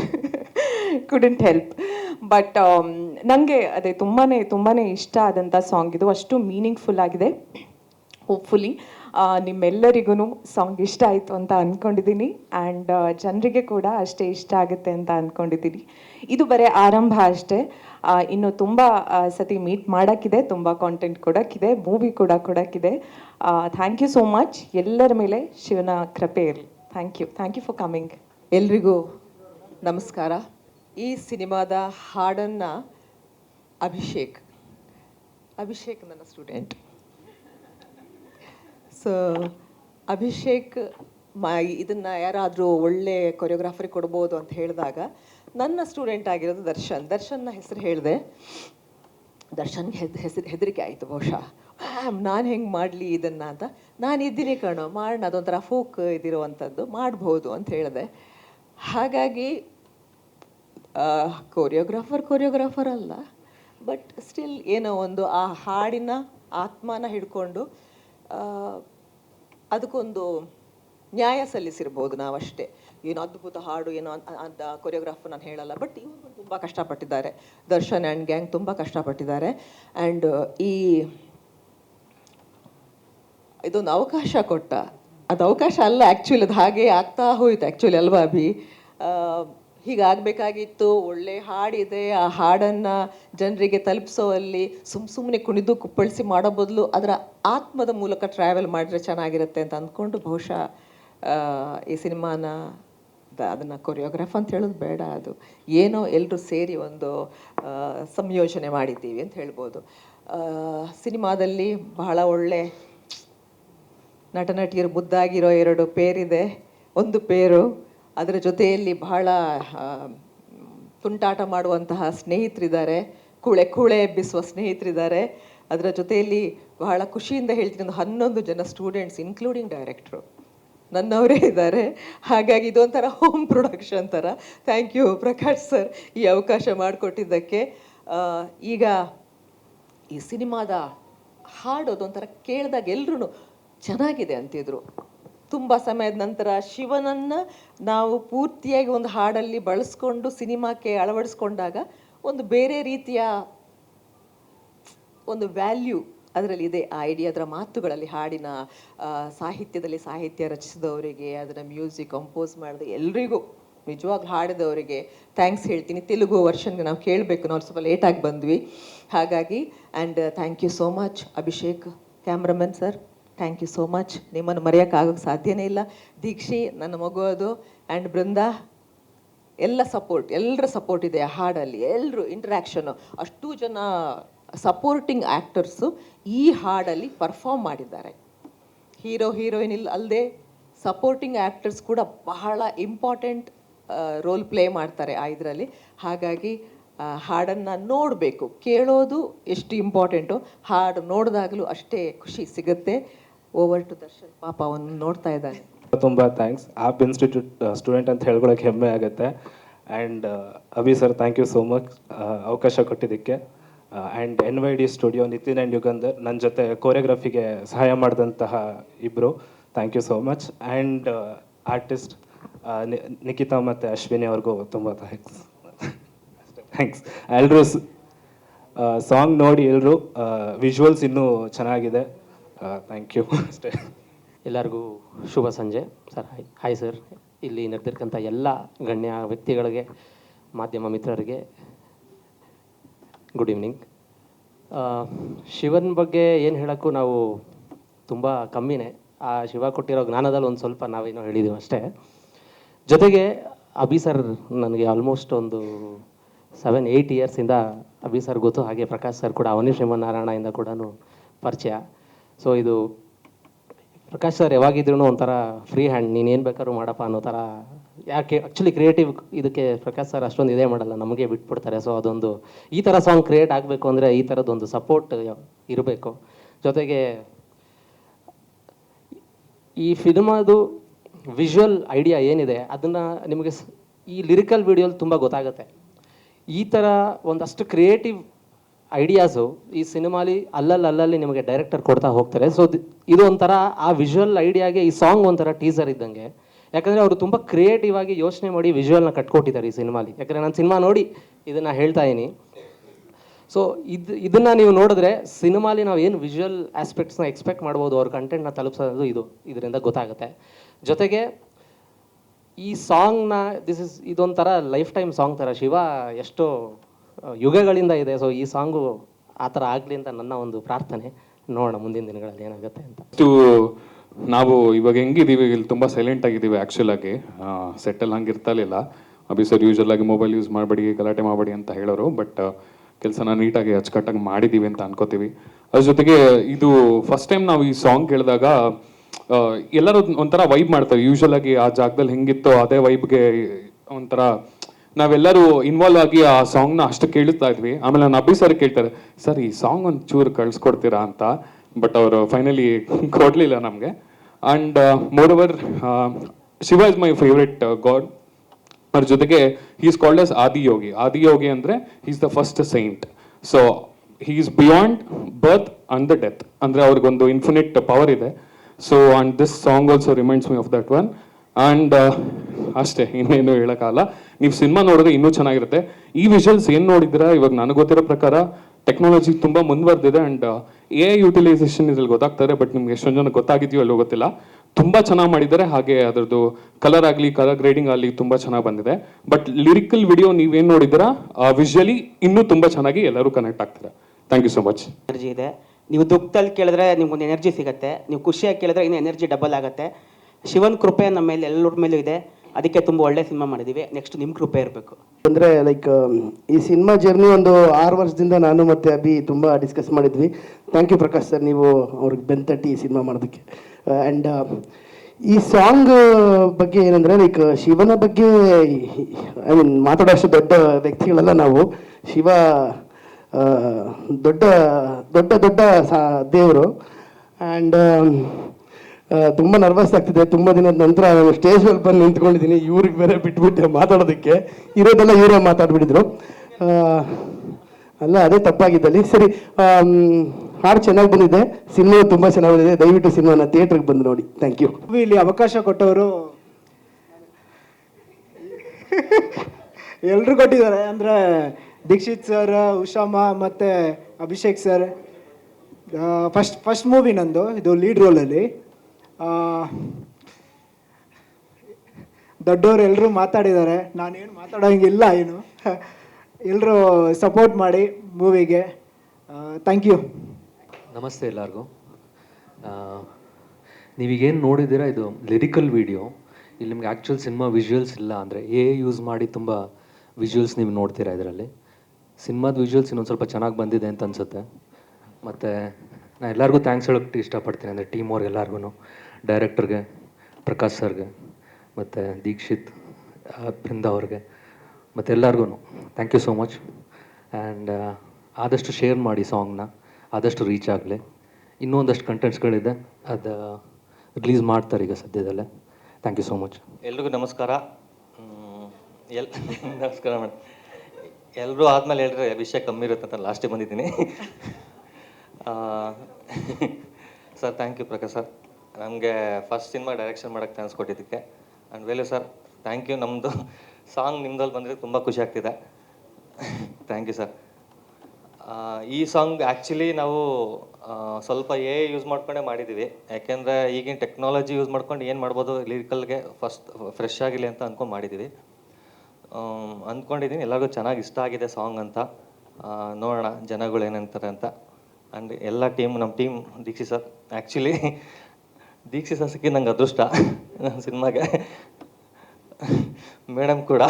couldn't help but ನನಗೆ ಅದೇ ತುಂಬಾ ತುಂಬಾ ಇಷ್ಟ ಆದಂಥ ಸಾಂಗ್ ಇದು. ಅಷ್ಟು ಮೀನಿಂಗ್ಫುಲ್ ಆಗಿದೆ. ಹೋಪ್ಫುಲಿ ನಿಮ್ಮೆಲ್ಲರಿಗೂ ಸಾಂಗ್ ಇಷ್ಟ ಆಯಿತು ಅಂತ ಅಂದ್ಕೊಂಡಿದ್ದೀನಿ ಆ್ಯಂಡ್ ಜನರಿಗೆ ಕೂಡ ಅಷ್ಟೇ ಇಷ್ಟ ಆಗುತ್ತೆ ಅಂತ ಅಂದ್ಕೊಂಡಿದ್ದೀನಿ ಇದು ಬರೀ ಆರಂಭ ಅಷ್ಟೇ. ಇನ್ನು ತುಂಬ ಸತಿ ಮೀಟ್ ಮಾಡೋಕ್ಕಿದೆ, ತುಂಬ ಕಾಂಟೆಂಟ್ ಕೊಡೋಕ್ಕಿದೆ ಮೂವಿ ಕೂಡ ಕೊಡೋಕ್ಕಿದೆ. ಥ್ಯಾಂಕ್ ಯು ಸೋ ಮಚ್ ಎಲ್ಲರ ಮೇಲೆ ಶಿವನ ಕೃಪೆ ಇರಲಿ. Thank you thank you for coming ಎಲ್ರಿಗೂ ನಮಸ್ಕಾರ. ಈ ಸಿನಿಮಾದ ಹಾಡನ್ನು ಅಭಿಷೇಕ್. ಅಭಿಷೇಕ್ ನನ್ನ ಸ್ಟೂಡೆಂಟ್ ಸೊ ಅಭಿಷೇಕ್ ಮಾ, ಇದನ್ನು ಯಾರಾದರೂ ಒಳ್ಳೆ ಕೊರಿಯೋಗ್ರಾಫರಿಗೆ ಕೊಡ್ಬೋದು ಅಂತ ಹೇಳಿದಾಗ ನನ್ನ ಸ್ಟೂಡೆಂಟ್ ಆಗಿರೋದು ದರ್ಶನ್. ದರ್ಶನ್ನ ಹೆಸರು ಹೇಳಿದೆ. ದರ್ಶನ್ಗೆ ಹೆದ್, ಹೆಸರು, ಹೆದರಿಕೆ ಆಯಿತು ಬಹುಶಃ. ನಾನು ಹೆಂಗೆ ಮಾಡಲಿ ಇದನ್ನು ಅಂತ. ನಾನು ಇದ್ದೀನಿ ಕಣೋ ಮಾಡೋಣ ಅದೊಂಥರ ಫೋಕ್ ಇದಿರುವಂಥದ್ದು. ಮಾಡ್ಬೋದು ಅಂತ ಹೇಳಿದೆ. ಹಾಗಾಗಿ ಕೊರಿಯೋಗ್ರಾಫರ್ ಕೊರಿಯೋಗ್ರಾಫರ್ ಅಲ್ಲ. ಬಟ್ ಸ್ಟಿಲ್ ಏನೋ ಒಂದು ಆ ಹಾಡಿನ ಆತ್ಮನ ಹಿಡ್ಕೊಂಡು ಅದಕ್ಕೊಂದು ನ್ಯಾಯ ಸಲ್ಲಿಸಿರ್ಬೋದು ನಾವಷ್ಟೇ. ಏನೋ ಅದ್ಭುತ ಹಾಡು, ಏನೋ ಅಂತ- ಕೊರಿಯೋಗ್ರಾಫರ್ ನಾನು ಹೇಳಲ್ಲ ಬಟ್ ಇವರು ತುಂಬ ಕಷ್ಟಪಟ್ಟಿದ್ದಾರೆ. ದರ್ಶನ್ ಆ್ಯಂಡ್ ಗ್ಯಾಂಗ್ ತುಂಬ ಕಷ್ಟಪಟ್ಟಿದ್ದಾರೆ. ಆ್ಯಂಡ್ ಈ ಇದೊಂದು ಅವಕಾಶ ಕೊಟ್ಟ, ಅದು ಅವಕಾಶ ಅಲ್ಲ ಆ್ಯಕ್ಚುಲಿ ಅದು ಹಾಗೆ ಆಗ್ತಾ ಹೋಯ್ತು ಆ್ಯಕ್ಚುಲಿ ಅಲ್ವಾ ಅಭಿ? ಹೀಗಾಗಬೇಕಾಗಿತ್ತು, ಒಳ್ಳೆ ಹಾಡಿದೆ, ಆ ಹಾಡನ್ನು ಜನರಿಗೆ ತಲುಪಿಸೋವಲ್ಲಿ ಸುಮ್ಮ ಸುಮ್ಮನೆ ಕುಣಿದು ಕುಪ್ಪಳಿಸಿ ಮಾಡೋ ಬದಲು ಅದರ ಆತ್ಮದ ಮೂಲಕ ಟ್ರಾವೆಲ್ ಮಾಡಿದ್ರೆ ಚೆನ್ನಾಗಿರುತ್ತೆ ಅಂತ ಅಂದ್ಕೊಂಡು ಬಹುಶಃ ಈ ಸಿನಿಮಾನ ಅದನ್ನು ಕೊರಿಯೋಗ್ರಾಫ್ ಅಂತ ಹೇಳೋದು ಬೇಡ ಅದು. ಏನೋ ಎಲ್ಲರೂ ಸೇರಿ ಒಂದು ಸಂಯೋಜನೆ ಮಾಡಿದ್ದೀವಿ ಅಂತ ಹೇಳ್ಬೋದು. ಸಿನಿಮಾದಲ್ಲಿ ಬಹಳ ಒಳ್ಳೆ ನಟ ನಟಿಯರು ಮುದ್ದಾಗಿರೋ ಎರಡು ಪೇರಿದೆ. ಒಂದು ಪೇರು ಅದರ ಜೊತೆಯಲ್ಲಿ ಬಹಳ ತುಂಟಾಟ ಮಾಡುವಂತಹ ಸ್ನೇಹಿತರಿದ್ದಾರೆ. ಕೂಳೆ ಕೂಳೆ ಎಬ್ಬಿಸುವ ಸ್ನೇಹಿತರಿದ್ದಾರೆ. ಅದರ ಜೊತೆಯಲ್ಲಿ ಬಹಳ ಖುಷಿಯಿಂದ ಹೇಳ್ತೀನಿ, ಒಂದು ಹನ್ನೊಂದು ಜನ ಸ್ಟೂಡೆಂಟ್ಸ್ ಇನ್ಕ್ಲೂಡಿಂಗ್ ಡೈರೆಕ್ಟ್ರು ನನ್ನವರೇ ಇದ್ದಾರೆ. ಹಾಗಾಗಿ ಇದೊಂಥರ ಹೋಮ್ ಪ್ರೊಡಕ್ಷನ್ ಥರ. ಥ್ಯಾಂಕ್ ಯು ಪ್ರಕಾಶ್ ಸರ್ ಈ ಅವಕಾಶ ಮಾಡಿಕೊಟ್ಟಿದ್ದಕ್ಕೆ. ಈಗ ಈ ಸಿನಿಮಾದ ಹಾಡು ಅದೊಂಥರ ಕೇಳಿದಾಗ ಎಲ್ಲರೂ ಚೆನ್ನಾಗಿದೆ ಅಂತಿದ್ರು. ತುಂಬ ಸಮಯದ ನಂತರ ಶಿವನನ್ನು ನಾವು ಪೂರ್ತಿಯಾಗಿ ಒಂದು ಹಾಡಲ್ಲಿ ಬಳಸ್ಕೊಂಡು ಸಿನಿಮಾಕ್ಕೆ ಅಳವಡಿಸ್ಕೊಂಡಾಗ ಒಂದು ಬೇರೆ ರೀತಿಯ ಒಂದು ವ್ಯಾಲ್ಯೂ ಅದರಲ್ಲಿ ಇದೆ ಆ ಐಡಿಯಾ ಅದರ ಮಾತುಗಳಲ್ಲಿ ಹಾಡಿನ ಸಾಹಿತ್ಯದಲ್ಲಿ ಸಾಹಿತ್ಯ ರಚಿಸಿದವರಿಗೆ, ಅದರ ಮ್ಯೂಸಿಕ್ ಕಂಪೋಸ್ ಮಾಡಿದ ಎಲ್ರಿಗೂ, ನಿಜವಾಗ್ಲೂ ಹಾಡಿದವರಿಗೆ ಥ್ಯಾಂಕ್ಸ್ ಹೇಳ್ತೀನಿ. ತೆಲುಗು ವರ್ಷನ್ಗೆ ನಾವು ಕೇಳಬೇಕು. ನಾವು ಸ್ವಲ್ಪ ಲೇಟಾಗಿ ಬಂದ್ವಿ. ಹಾಗಾಗಿ and thank you so much Abhishek cameraman sir thank you so much ನಿಮ್ಮನ್ನು ಮರೆಯೋಕ್ಕಾಗೋಕ್ಕೆ ಸಾಧ್ಯನೇ ಇಲ್ಲ. ದೀಕ್ಷಿ, ನನ್ನ ಮಗು ಅದು. ಆ್ಯಂಡ್ ಬೃಂದಾ, ಎಲ್ಲ ಸಪೋರ್ಟ್ ಎಲ್ಲರ ಸಪೋರ್ಟ್ ಇದೆ ಹಾಡಲ್ಲಿ. ಎಲ್ಲರೂ ಇಂಟ್ರ್ಯಾಕ್ಷನು ಅಷ್ಟು ಜನ ಸಪೋರ್ಟಿಂಗ್ ಆ್ಯಕ್ಟರ್ಸು ಈ ಹಾಡಲ್ಲಿ ಪರ್ಫಾರ್ಮ್ ಮಾಡಿದ್ದಾರೆ. ಹೀರೋ ಹೀರೋಯಿನ್ ಇಲ್ಲ ಅಲ್ಲದೆ ಸಪೋರ್ಟಿಂಗ್ ಆ್ಯಕ್ಟರ್ಸ್ ಕೂಡ ಬಹಳ ಇಂಪಾರ್ಟೆಂಟ್ ರೋಲ್ ಪ್ಲೇ ಮಾಡ್ತಾರೆ ಆ ಇದರಲ್ಲಿ. ಹಾಗಾಗಿ ಹಾಡನ್ನು ನೋಡಬೇಕು. ಕೇಳೋದು ಎಷ್ಟು ಇಂಪಾರ್ಟೆಂಟು ಹಾಡು ನೋಡಿದಾಗಲೂ ಅಷ್ಟೇ ಖುಷಿ ಸಿಗುತ್ತೆ. ಓವರ್ ಟು ದರ್ಶನ್ ಪಾಪ ಅವನು ನೋಡ್ತಾ ಇದ್ದಾನೆ. ತುಂಬ ಥ್ಯಾಂಕ್ಸ್ ಆಪ್ ಇನ್ಸ್ಟಿಟ್ಯೂಟ್ ಸ್ಟೂಡೆಂಟ್ ಅಂತ ಹೇಳ್ಕೊಳಕ್ಕೆ ಹೆಮ್ಮೆ ಆಗುತ್ತೆ. And Abhi sir thank you so much ಅವಕಾಶ ಕೊಟ್ಟಿದ್ದಕ್ಕೆ. And N Y D studio Nitin and Yugandhar ನನ್ನ ಜೊತೆ ಕೋರಿಯೋಗ್ರಫಿಗೆ ಸಹಾಯ ಮಾಡಿದಂತಹ ಇಬ್ಬರು thank you so much and artist Nikhita ಮತ್ತು ಅಶ್ವಿನಿ ಅವ್ರಿಗೂ ತುಂಬ ಥ್ಯಾಂಕ್ಸ್ ಥ್ಯಾಂಕ್ಸ್ ಎಲ್ಲರೂ ಸಾಂಗ್ ನೋಡಿ ಎಲ್ಲರೂ ವಿಜುವಲ್ಸ್ ಇನ್ನೂ ಚೆನ್ನಾಗಿದೆ. ಥ್ಯಾಂಕ್ ಯು ಅಷ್ಟೇ. ಎಲ್ಲರಿಗೂ ಶುಭ ಸಂಜೆ. Sir hi hi sir. ಇಲ್ಲಿ ನಡೆದಿರ್ತಕ್ಕಂಥ ಎಲ್ಲ ಗಣ್ಯ ವ್ಯಕ್ತಿಗಳಿಗೆ, ಮಾಧ್ಯಮ ಮಿತ್ರರಿಗೆ ಗುಡ್ ಈವ್ನಿಂಗ್ ಶಿವನ್ ಬಗ್ಗೆ ಏನು ಹೇಳೋಕ್ಕೂ ನಾವು ತುಂಬ ಕಮ್ಮಿನೇ. ಆ ಶಿವ ಕೊಟ್ಟಿರೋ ಜ್ಞಾನದಲ್ಲಿ ಒಂದು ಸ್ವಲ್ಪ ನಾವೇನೋ ಹೇಳಿದ್ದೀವಿ ಅಷ್ಟೇ. ಜೊತೆಗೆ ಅಭಿ ಸರ್ ನನಗೆ ಆಲ್ಮೋಸ್ಟ್ ಒಂದು ಸೆವೆನ್ ಏಯ್ಟ್ ಇಯರ್ಸಿಂದ ಅಭಿ ಸರ್ ಗೊತ್ತು. ಹಾಗೆ ಪ್ರಕಾಶ್ ಸರ್ ಕೂಡ, ಅವನಿ ಶ್ರೀಮನ್ನಾರಾಯಣದಿಂದ ಕೂಡ ಪರಿಚಯ. ಸೊ ಇದು ಪ್ರಕಾಶ್ ಸರ್ ಯಾವಾಗಿದ್ರು ಒಂಥರ ಫ್ರೀ ಹ್ಯಾಂಡ್ ನೀನು ಏನು ಬೇಕಾದ್ರೂ ಮಾಡಪ್ಪ ಅನ್ನೋ ಥರ ಯಾಕೆ ಆ್ಯಕ್ಚುಲಿ ಕ್ರಿಯೇಟಿವ್ ಇದಕ್ಕೆ ಪ್ರಕಾಶ್ ಸರ್ ಅಷ್ಟೊಂದು ಇದೇ ಮಾಡಲ್ಲ, ನಮಗೆ ಬಿಟ್ಬಿಡ್ತಾರೆ. ಸೊ ಅದೊಂದು, ಈ ಥರ ಸಾಂಗ್ ಕ್ರಿಯೇಟ್ ಆಗಬೇಕು ಅಂದರೆ ಈ ಥರದ್ದೊಂದು ಸಪೋರ್ಟ್ ಇರಬೇಕು. ಜೊತೆಗೆ, ಈ ಫಿಲ್ಮದು ವಿಜುವಲ್ ಐಡಿಯಾ ಏನಿದೆ, ಅದನ್ನು ನಿಮಗೆ ಈ ಲಿರಿಕಲ್ ವಿಡಿಯೋಲಿ ತುಂಬ ಗೊತ್ತಾಗುತ್ತೆ. ಈ ಥರ ಒಂದಷ್ಟು ಕ್ರಿಯೇಟಿವ್ ಐಡಿಯಾಸು ಈ ಸಿನಿಮಾಲಿ ಅಲ್ಲಲ್ಲಿ ಅಲ್ಲಲ್ಲಿ ನಿಮಗೆ ಡೈರೆಕ್ಟರ್ ಕೊಡ್ತಾ ಹೋಗ್ತಾರೆ. ಸೊ ಇದು ಒಂಥರ ಆ ವಿಜುವಲ್ ಐಡಿಯಾಗೆ ಈ ಸಾಂಗ್ ಒಂಥರ ಟೀಸರ್ ಇದ್ದಂಗೆ. ಯಾಕಂದರೆ ಅವರು ತುಂಬ ಕ್ರಿಯೇಟಿವ್ ಆಗಿ ಯೋಚನೆ ಮಾಡಿ ವಿಜುವಲ್ನ ಕಟ್ಕೊಟ್ಟಿದ್ದಾರೆ ಈ ಸಿನಿಮಾಲಿ. ಯಾಕಂದರೆ ನಾನು ಸಿನಿಮಾ ನೋಡಿ ಇದನ್ನು ಹೇಳ್ತಾ ಇದ್ದೀನಿ ಸೊ ಇದು, ಇದನ್ನ ನೀವು ನೋಡಿದ್ರೆ ಸಿನಿಮಾಲಿ ನಾವು ಏನು ವಿಜುವಲ್ ಆಸ್ಪೆಕ್ಟ್ಸ್ನ ಎಕ್ಸ್ಪೆಕ್ಟ್ ಮಾಡ್ಬೋದು, ಅವ್ರ ಕಂಟೆಂಟ್ನ ತಲುಪಿಸೋದು ಇದು, ಇದರಿಂದ ಗೊತ್ತಾಗುತ್ತೆ. ಜೊತೆಗೆ ಈ ಸಾಂಗ್ನ ದಿಸ್ ಇಸ್ ಇದೊಂಥರ ಲೈಫ್ ಟೈಮ್ ಸಾಂಗ್ ಥರ ಶಿವ ಎಷ್ಟೋ ಯುಗಗಳಿಂದ ಇದೆ. ಸೊ ಈ ಸಾಂಗು ಆ ಥರ ಆಗಲಿ ಅಂತ ನನ್ನ ಒಂದು ಪ್ರಾರ್ಥನೆ. ನೋಡೋಣ ಮುಂದಿನ ದಿನಗಳಲ್ಲಿ ಏನಾಗುತ್ತೆ ಅಂತ. ನಾವು ಇವಾಗ ಹೆಂಗಿದ್ದೀವಿ ಇಲ್ಲಿ ತುಂಬ ಸೈಲೆಂಟ್ ಆಗಿದ್ದೀವಿ ಆ್ಯಕ್ಚುಲ್ ಆಗಿ. ಸೆಟ್ಟಲ್ಲಿ ಹಂಗೆ ಇರ್ತಾಲಿಲ್ಲ ಅಭಿ ಸರ್ ಯೂಶಲ್ ಆಗಿ ಮೊಬೈಲ್ ಯೂಸ್ ಮಾಡಬೇಡಿ, ಗಲಾಟೆ ಮಾಡಬೇಡಿ ಅಂತ ಹೇಳೋರು ಬಟ್ ಕೆಲಸನ ನೀಟಾಗಿ ಅಚ್ಚುಕಟ್ಟಾಗಿ ಮಾಡಿದ್ದೀವಿ ಅಂತ ಅನ್ಕೋತೀವಿ. ಅದ್ರ ಜೊತೆಗೆ ಇದು ಫಸ್ಟ್ ಟೈಮ್ ನಾವು ಈ ಸಾಂಗ್ ಕೇಳಿದಾಗ ಎಲ್ಲರೂ ಒಂಥರ ವೈಬ್ ಮಾಡ್ತಾರೆ. ಯೂಶಲ್ ಆಗಿ ಆ ಜಾಗದಲ್ಲಿ ಹೆಂಗಿತ್ತೋ ಅದೇ ವೈಬ್ಗೆ ಒಂಥರ ನಾವೆಲ್ಲರೂ ಇನ್ವಾಲ್ವ್ ಆಗಿ ಆ ಸಾಂಗ್ನ ಅಷ್ಟು ಕೇಳುತ್ತಾ ಇದ್ವಿ. ಆಮೇಲೆ ನಾನು ಅಭಿ ಸರ್ ಕೇಳ್ತಾರೆ ಸರ್ ಈ ಸಾಂಗ್ ಒಂದು ಚೂರು ಕಳ್ಸ್ಕೊಡ್ತೀರಾ? ಅಂತ. ಬಟ್ ಅವರು ಫೈನಲಿ ಕೊಡಲಿಲ್ಲ ನಮಗೆ. And moreover Shiva is my favourite god ಅವ್ರ ಜೊತೆಗೆ is called as Adiyogi Adiyogi ಅಂದರೆ is the first saint so he is beyond birth and the death ಅಂದರೆ, ಅವ್ರಿಗೊಂದು ಇನ್ಫಿನಿಟ್ ಪವರ್ ಇದೆ. So and this song also reminds me of that one and ಅಷ್ಟೇ, ಇನ್ನೇನು ಹೇಳೋಕ್ಕಾಗಲ್ಲ. ನೀವು ಸಿನಿಮಾ ನೋಡಿದ್ರೆ ಇನ್ನೂ ಚೆನ್ನಾಗಿರುತ್ತೆ. ಈ ವಿಷಲ್ಸ್ ಏನು ನೋಡಿದ್ದೀರಾ? ಇವಾಗ ನನಗೆ ಗೊತ್ತಿರೋ ಪ್ರಕಾರ ಟೆಕ್ನಾಲಜಿ ತುಂಬ ಮುಂದುವರೆದಿದೆ ಆ್ಯಂಡ್ ಎ ಯುಟಿಲೈಸೇಷನ್ ಇದ್ರಲ್ಲಿ ಗೊತ್ತಾಗ್ತಾರೆ ಬಟ್ ನಿಮ್ಗೆ ಎಷ್ಟೊಂದು ಜನ ಗೊತ್ತಾಗಿದೆಯೋ ಅಲ್ಲೋ ಗೊತ್ತಿಲ್ಲ. ತುಂಬ ಚೆನ್ನಾಗಿ ಮಾಡಿದ್ದಾರೆ, ಹಾಗೆ ಅದರದ್ದು ಕಲರ್ ಆಗಲಿ ಕಲರ್ ಗ್ರೇಡಿಂಗ್ ಆಗಲಿ ತುಂಬ ಚೆನ್ನಾಗಿ ಬಂದಿದೆ. ಬಟ್ ಲಿರಿಕಲ್ ವಿಡಿಯೋ ನೀವೇನು ನೋಡಿದ್ದೀರಾ ವಿಜುವಲಿ ಇನ್ನೂ ತುಂಬ ಚೆನ್ನಾಗಿ ಎಲ್ಲರೂ ಕನೆಕ್ಟ್ ಆಗ್ತಾರೆ. Thank you so much energy ಇದೆ. ನೀವು ದುಃಖದಲ್ಲಿ ಕೇಳಿದ್ರೆ ನಿಮ್ಗೊಂದು ಎನರ್ಜಿ ಸಿಗುತ್ತೆ. ನೀವು ಖುಷಿಯಾಗಿ ಕೇಳಿದ್ರೆ ಇನ್ನೂ ಎನರ್ಜಿ ಡಬಲ್ ಆಗುತ್ತೆ. ಶಿವನ್ ಕೃಪೆ ನಮ್ಮ ಮೇಲೆ, ಎಲ್ಲರ ಮೇಲೂ ಇದೆ. ಅದಕ್ಕೆ ತುಂಬ ಒಳ್ಳೆ ಸಿನಿಮಾ ಮಾಡಿದ್ದೀವಿ. ನೆಕ್ಸ್ಟ್ ನಿಮ್ಮ ಕೃಪೆ ಇರಬೇಕು. ಅಂದರೆ ಲೈಕ್ ಈ ಸಿನಿಮಾ ಜರ್ನಿ ಒಂದು ಆರು ವರ್ಷದಿಂದ ನಾನು ಮತ್ತೆ ಅಭಿ ತುಂಬ ಡಿಸ್ಕಸ್ ಮಾಡಿದ್ವಿ. ಥ್ಯಾಂಕ್ ಯು ಪ್ರಕಾಶ್ ಸರ್, ನೀವು ಅವ್ರಿಗೆ ಬೆಂತಟ್ಟಿ ಈ ಸಿನಿಮಾ ಮಾಡೋದಕ್ಕೆ. ಆ್ಯಂಡ್ ಈ ಸಾಂಗ್ ಬಗ್ಗೆ ಏನಂದರೆ ಲೈಕ್ ಶಿವನ ಬಗ್ಗೆ ಐ ಮೀನ್ ಮಾತಾಡೋಷ್ಟು ದೊಡ್ಡ ವ್ಯಕ್ತಿಗಳೆಲ್ಲ ನಾವು. ಶಿವ ದೊಡ್ಡ ದೊಡ್ಡ ದೊಡ್ಡ ಸಾ, ದೇವರು. ಆ್ಯಂಡ್ ತುಂಬ ನರ್ವಸ್ ಆಗ್ತಿದೆ. ತುಂಬ ದಿನದ ನಂತರ ನಾನು ಸ್ಟೇಜ್ ಮೇಲೆ ಬಂದು ನಿಂತ್ಕೊಂಡಿದ್ದೀನಿ. ಇವ್ರಿಗೆ ಬೇರೆ ಬಿಟ್ಬಿಟ್ಟೆ ಮಾತಾಡೋದಕ್ಕೆ. ಇರೋದೆಲ್ಲ ಇವರೇ ಮಾತಾಡ್ಬಿಟ್ಟಿದ್ರು. ಅಲ್ಲ, ಅದೇ ತಪ್ಪಾಗಿದ್ದಲ್ಲಿ. ಸರಿ ಹಾಡು ಚೆನ್ನಾಗಿ ಬಂದಿದೆ. ಸಿನಿಮಾ ತುಂಬ ಚೆನ್ನಾಗಿ ಬಂದಿದೆ. ದಯವಿಟ್ಟು ಸಿನಿಮಾನ ಥಿಯೇಟ್ರಿಗೆ ಬಂದು ನೋಡಿ. ಥ್ಯಾಂಕ್ ಯು ಇಲ್ಲಿ ಅವಕಾಶ ಕೊಟ್ಟವರು ಎಲ್ಲರೂ ಕೊಟ್ಟಿದ್ದಾರೆ. ಅಂದರೆ ದೀಕ್ಷಿತ್ ಸರ್, ಉಷಾಮ ಮತ್ತು Abhishek sir. First first movie ನಂದು. ಇದು ಲೀಡ್ ರೋಲಲ್ಲಿ ದೊಡ್ಡವರು ಎಲ್ಲರೂ ಮಾತಾಡಿದ್ದಾರೆ. ನಾನೇನು ಮಾತಾಡೋಂಗಿಲ್ಲ ಏನು. ಎಲ್ಲರೂ ಸಪೋರ್ಟ್ ಮಾಡಿ ಮೂವಿಗೆ ಥ್ಯಾಂಕ್ ಯು ನಮಸ್ತೆ ಎಲ್ಲರಿಗೂ. ನೀವೀಗೇನು ನೋಡಿದ್ದೀರಾ ಇದು ಲಿರಿಕಲ್ ವಿಡಿಯೋ ಇಲ್ಲಿ ನಿಮ್ಗೆ ಆ್ಯಕ್ಚುಲ್ ಸಿನಿಮಾ ವಿಜುವಲ್ಸ್ ಇಲ್ಲ ಅಂದರೆ ಎ ಯೂಸ್ ಮಾಡಿ ತುಂಬ ವಿಜುವಲ್ಸ್ ನೀವು ನೋಡ್ತೀರಾ ಇದರಲ್ಲಿ? ಸಿನಿಮಾದ ವಿಜುವಲ್ಸ್ ಇನ್ನೊಂದು ಸ್ವಲ್ಪ ಚೆನ್ನಾಗಿ ಬಂದಿದೆ ಅಂತ ಅನಿಸುತ್ತೆ. ಮತ್ತು ನಾನು ಎಲ್ಲರಿಗೂ ಥ್ಯಾಂಕ್ಸ್ ಹೇಳೋಕ್ಕೆ ಇಷ್ಟಪಡ್ತೀನಿ. ಅಂದರೆ ಟೀಮ್ ಅವ್ರಿಗೆ ಎಲ್ಲರಿಗೂ ಡೈರೆಕ್ಟರ್ಗೆ ಪ್ರಕಾಶ್ ಸರ್ಗೆ ಮತ್ತು ದೀಕ್ಷಿತ್ ಬೃಂದ ಅವ್ರಿಗೆ, ಮತ್ತು ಎಲ್ಲರಿಗೂ thank you so much and ಆದಷ್ಟು ಶೇರ್ ಮಾಡಿ ಸಾಂಗ್ನ ಆದಷ್ಟು ರೀಚ್ ಆಗಲಿ. ಇನ್ನೊಂದಷ್ಟು ಕಂಟೆಂಟ್ಸ್ಗಳಿದೆ ಅದು ರಿಲೀಸ್ ಮಾಡ್ತಾರೆ ಈಗ ಸದ್ಯದಲ್ಲೇ. ಥ್ಯಾಂಕ್ ಯು ಸೋ ಮಚ್ ಎಲ್ರಿಗೂ ನಮಸ್ಕಾರ. ಎಲ್, ನಮಸ್ಕಾರ ಮೇಡಮ್ ಎಲ್ಲರೂ ಆದಮೇಲೆ ಹೇಳಿದ್ರೆ ವಿಷಯ ಕಮ್ಮಿ ಇರುತ್ತೆ ಅಂತ ಲಾಸ್ಟಿಗೆ ಬಂದಿದ್ದೀನಿ. Sir thank you Prakash sir ನಮಗೆ ಫಸ್ಟ್ ಸಿನಿಮಾ ಡೈರೆಕ್ಷನ್ ಮಾಡೋಕ್ಕೆ ಚಾನ್ಸ್ ಕೊಟ್ಟಿದ್ದಕ್ಕೆ. And value sir thank you ನಮ್ಮದು ಸಾಂಗ್ ನಿಮ್ದಲ್ಲಿ ಬಂದರೆ ತುಂಬ ಖುಷಿ ಆಗ್ತಿದೆ. ಥ್ಯಾಂಕ್ ಯು ಸರ್ ಈ ಸಾಂಗ್ ಆ್ಯಕ್ಚುಲಿ ನಾವು ಸ್ವಲ್ಪ ಎ ಯೂಸ್ ಮಾಡ್ಕೊಂಡೇ ಮಾಡಿದ್ದೀವಿ ಯಾಕೆಂದರೆ ಈಗಿನ ಟೆಕ್ನಾಲಜಿ ಯೂಸ್ ಮಾಡ್ಕೊಂಡು ಏನು ಮಾಡ್ಬೋದು ಲಿರಿಕಲ್ಗೆ ಫಸ್ಟ್ ಫ್ರೆಶ್ ಆಗಿಲ್ಲ ಅಂತ ಅಂದ್ಕೊಂಡು ಮಾಡಿದ್ದೀವಿ ಅಂದ್ಕೊಂಡಿದ್ದೀನಿ ಎಲ್ಲರಿಗೂ ಚೆನ್ನಾಗಿ ಇಷ್ಟ ಆಗಿದೆ ಸಾಂಗ್ ಅಂತ. ನೋಡೋಣ ಜನಗಳು ಏನಂತಾರೆ ಅಂತ. ಆ್ಯಂಡ್ ಎಲ್ಲ ಟೀಮ್ ನಮ್ಮ team Dikshit sir actually Dikshit sir ಸಿಕ್ಕಿ ನಂಗೆ ಅದೃಷ್ಟ. ನನ್ನ ಸಿನಿಮಾಗೆ. ಮೇಡಮ್ ಕೂಡ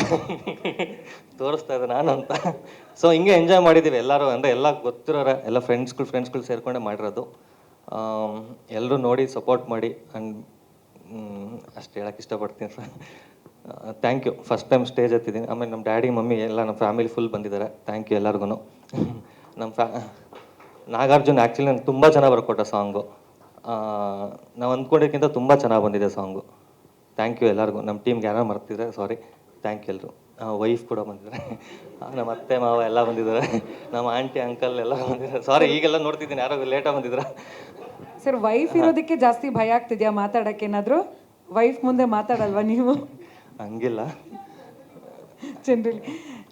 ತೋರಿಸ್ತಾ ಇದ್ದೆ ನಾನು ಅಂತ. ಸೊ ಹಿಂಗೆ ಎಂಜಾಯ್ ಮಾಡಿದ್ದೀವಿ ಎಲ್ಲರೂ. ಅಂದರೆ ಎಲ್ಲ ಗೊತ್ತಿರೋರ, ಎಲ್ಲ ಫ್ರೆಂಡ್ಸ್ಗಳು ಫ್ರೆಂಡ್ಸ್ಗಳು ಸೇರಿಕೊಂಡೆ ಮಾಡಿರೋದು. ಎಲ್ಲರೂ ನೋಡಿ ಸಪೋರ್ಟ್ ಮಾಡಿ. ಆ್ಯಂಡ್ ಅಷ್ಟು ಹೇಳಕ್ಕೆ ಇಷ್ಟಪಡ್ತೀನಿ sir thank you first time stage ಹತ್ತಿದ್ದೀನಿ. ಆಮೇಲೆ ನಮ್ಮ ಡ್ಯಾಡಿ ಮಮ್ಮಿ ಎಲ್ಲ ನಮ್ಮ ಫ್ಯಾಮಿಲಿ ಫುಲ್ ಬಂದಿದ್ದಾರೆ. ಥ್ಯಾಂಕ್ ಯು ಎಲ್ಲರಿಗೂ ನಮ್ಮ ಫ್ಯಾ ನಾಗಾರ್ಜುನ್ ಆ್ಯಕ್ಚುಲಿ ನಂಗೆ ತುಂಬ ಚೆನ್ನಾಗಿ ಬರ್ಕೊಟ್ಟ ಸಾಂಗು. ನಾವು ಅಂದ್ಕೊಂಡಿದ್ದಕ್ಕಿಂತ ತುಂಬ ಚೆನ್ನಾಗಿ ಬಂದಿದೆ ಸಾಂಗು. ಥ್ಯಾಂಕ್ ಯು ಎಲ್ಲರಿಗೂ. ನಮ್ಮ ಟೀಮ್ಗೆ ಯಾರೋ ಮರ್ತಿದ್ರೆ ಸಾರಿ ಥ್ಯಾಂಕ್ ಯು ಎಲ್ಲರೂ ವೈಫ್ ಕೂಡ ಬಂದಿದ್ದಾರೆ. ನಮ್ಮ ಅತ್ತೆ ಮಾವ ಎಲ್ಲ ಬಂದಿದ್ದಾರೆ. ನಮ್ಮ ಆಂಟಿ ಅಂಕಲ್ ಎಲ್ಲ ಬಂದಿದ್ದಾರೆ. ಸಾರಿ ಈಗೆಲ್ಲ ನೋಡ್ತಿದ್ದೀನಿ. ಯಾರೋ ಲೇಟಾಗಿ ಬಂದಿದ್ರ. ಸರ್ ವೈಫ್ ಇರೋದಕ್ಕೆ ಜಾಸ್ತಿ ಭಯ ಆಗ್ತಿದ್ಯಾ ಮಾತಾಡಕ್ಕೆ ಏನಾದರೂ? ವೈಫ್ ಮುಂದೆ ಮಾತಾಡಲ್ವಾ ನೀವು? ಹಂಗಿಲ್ಲ. Generally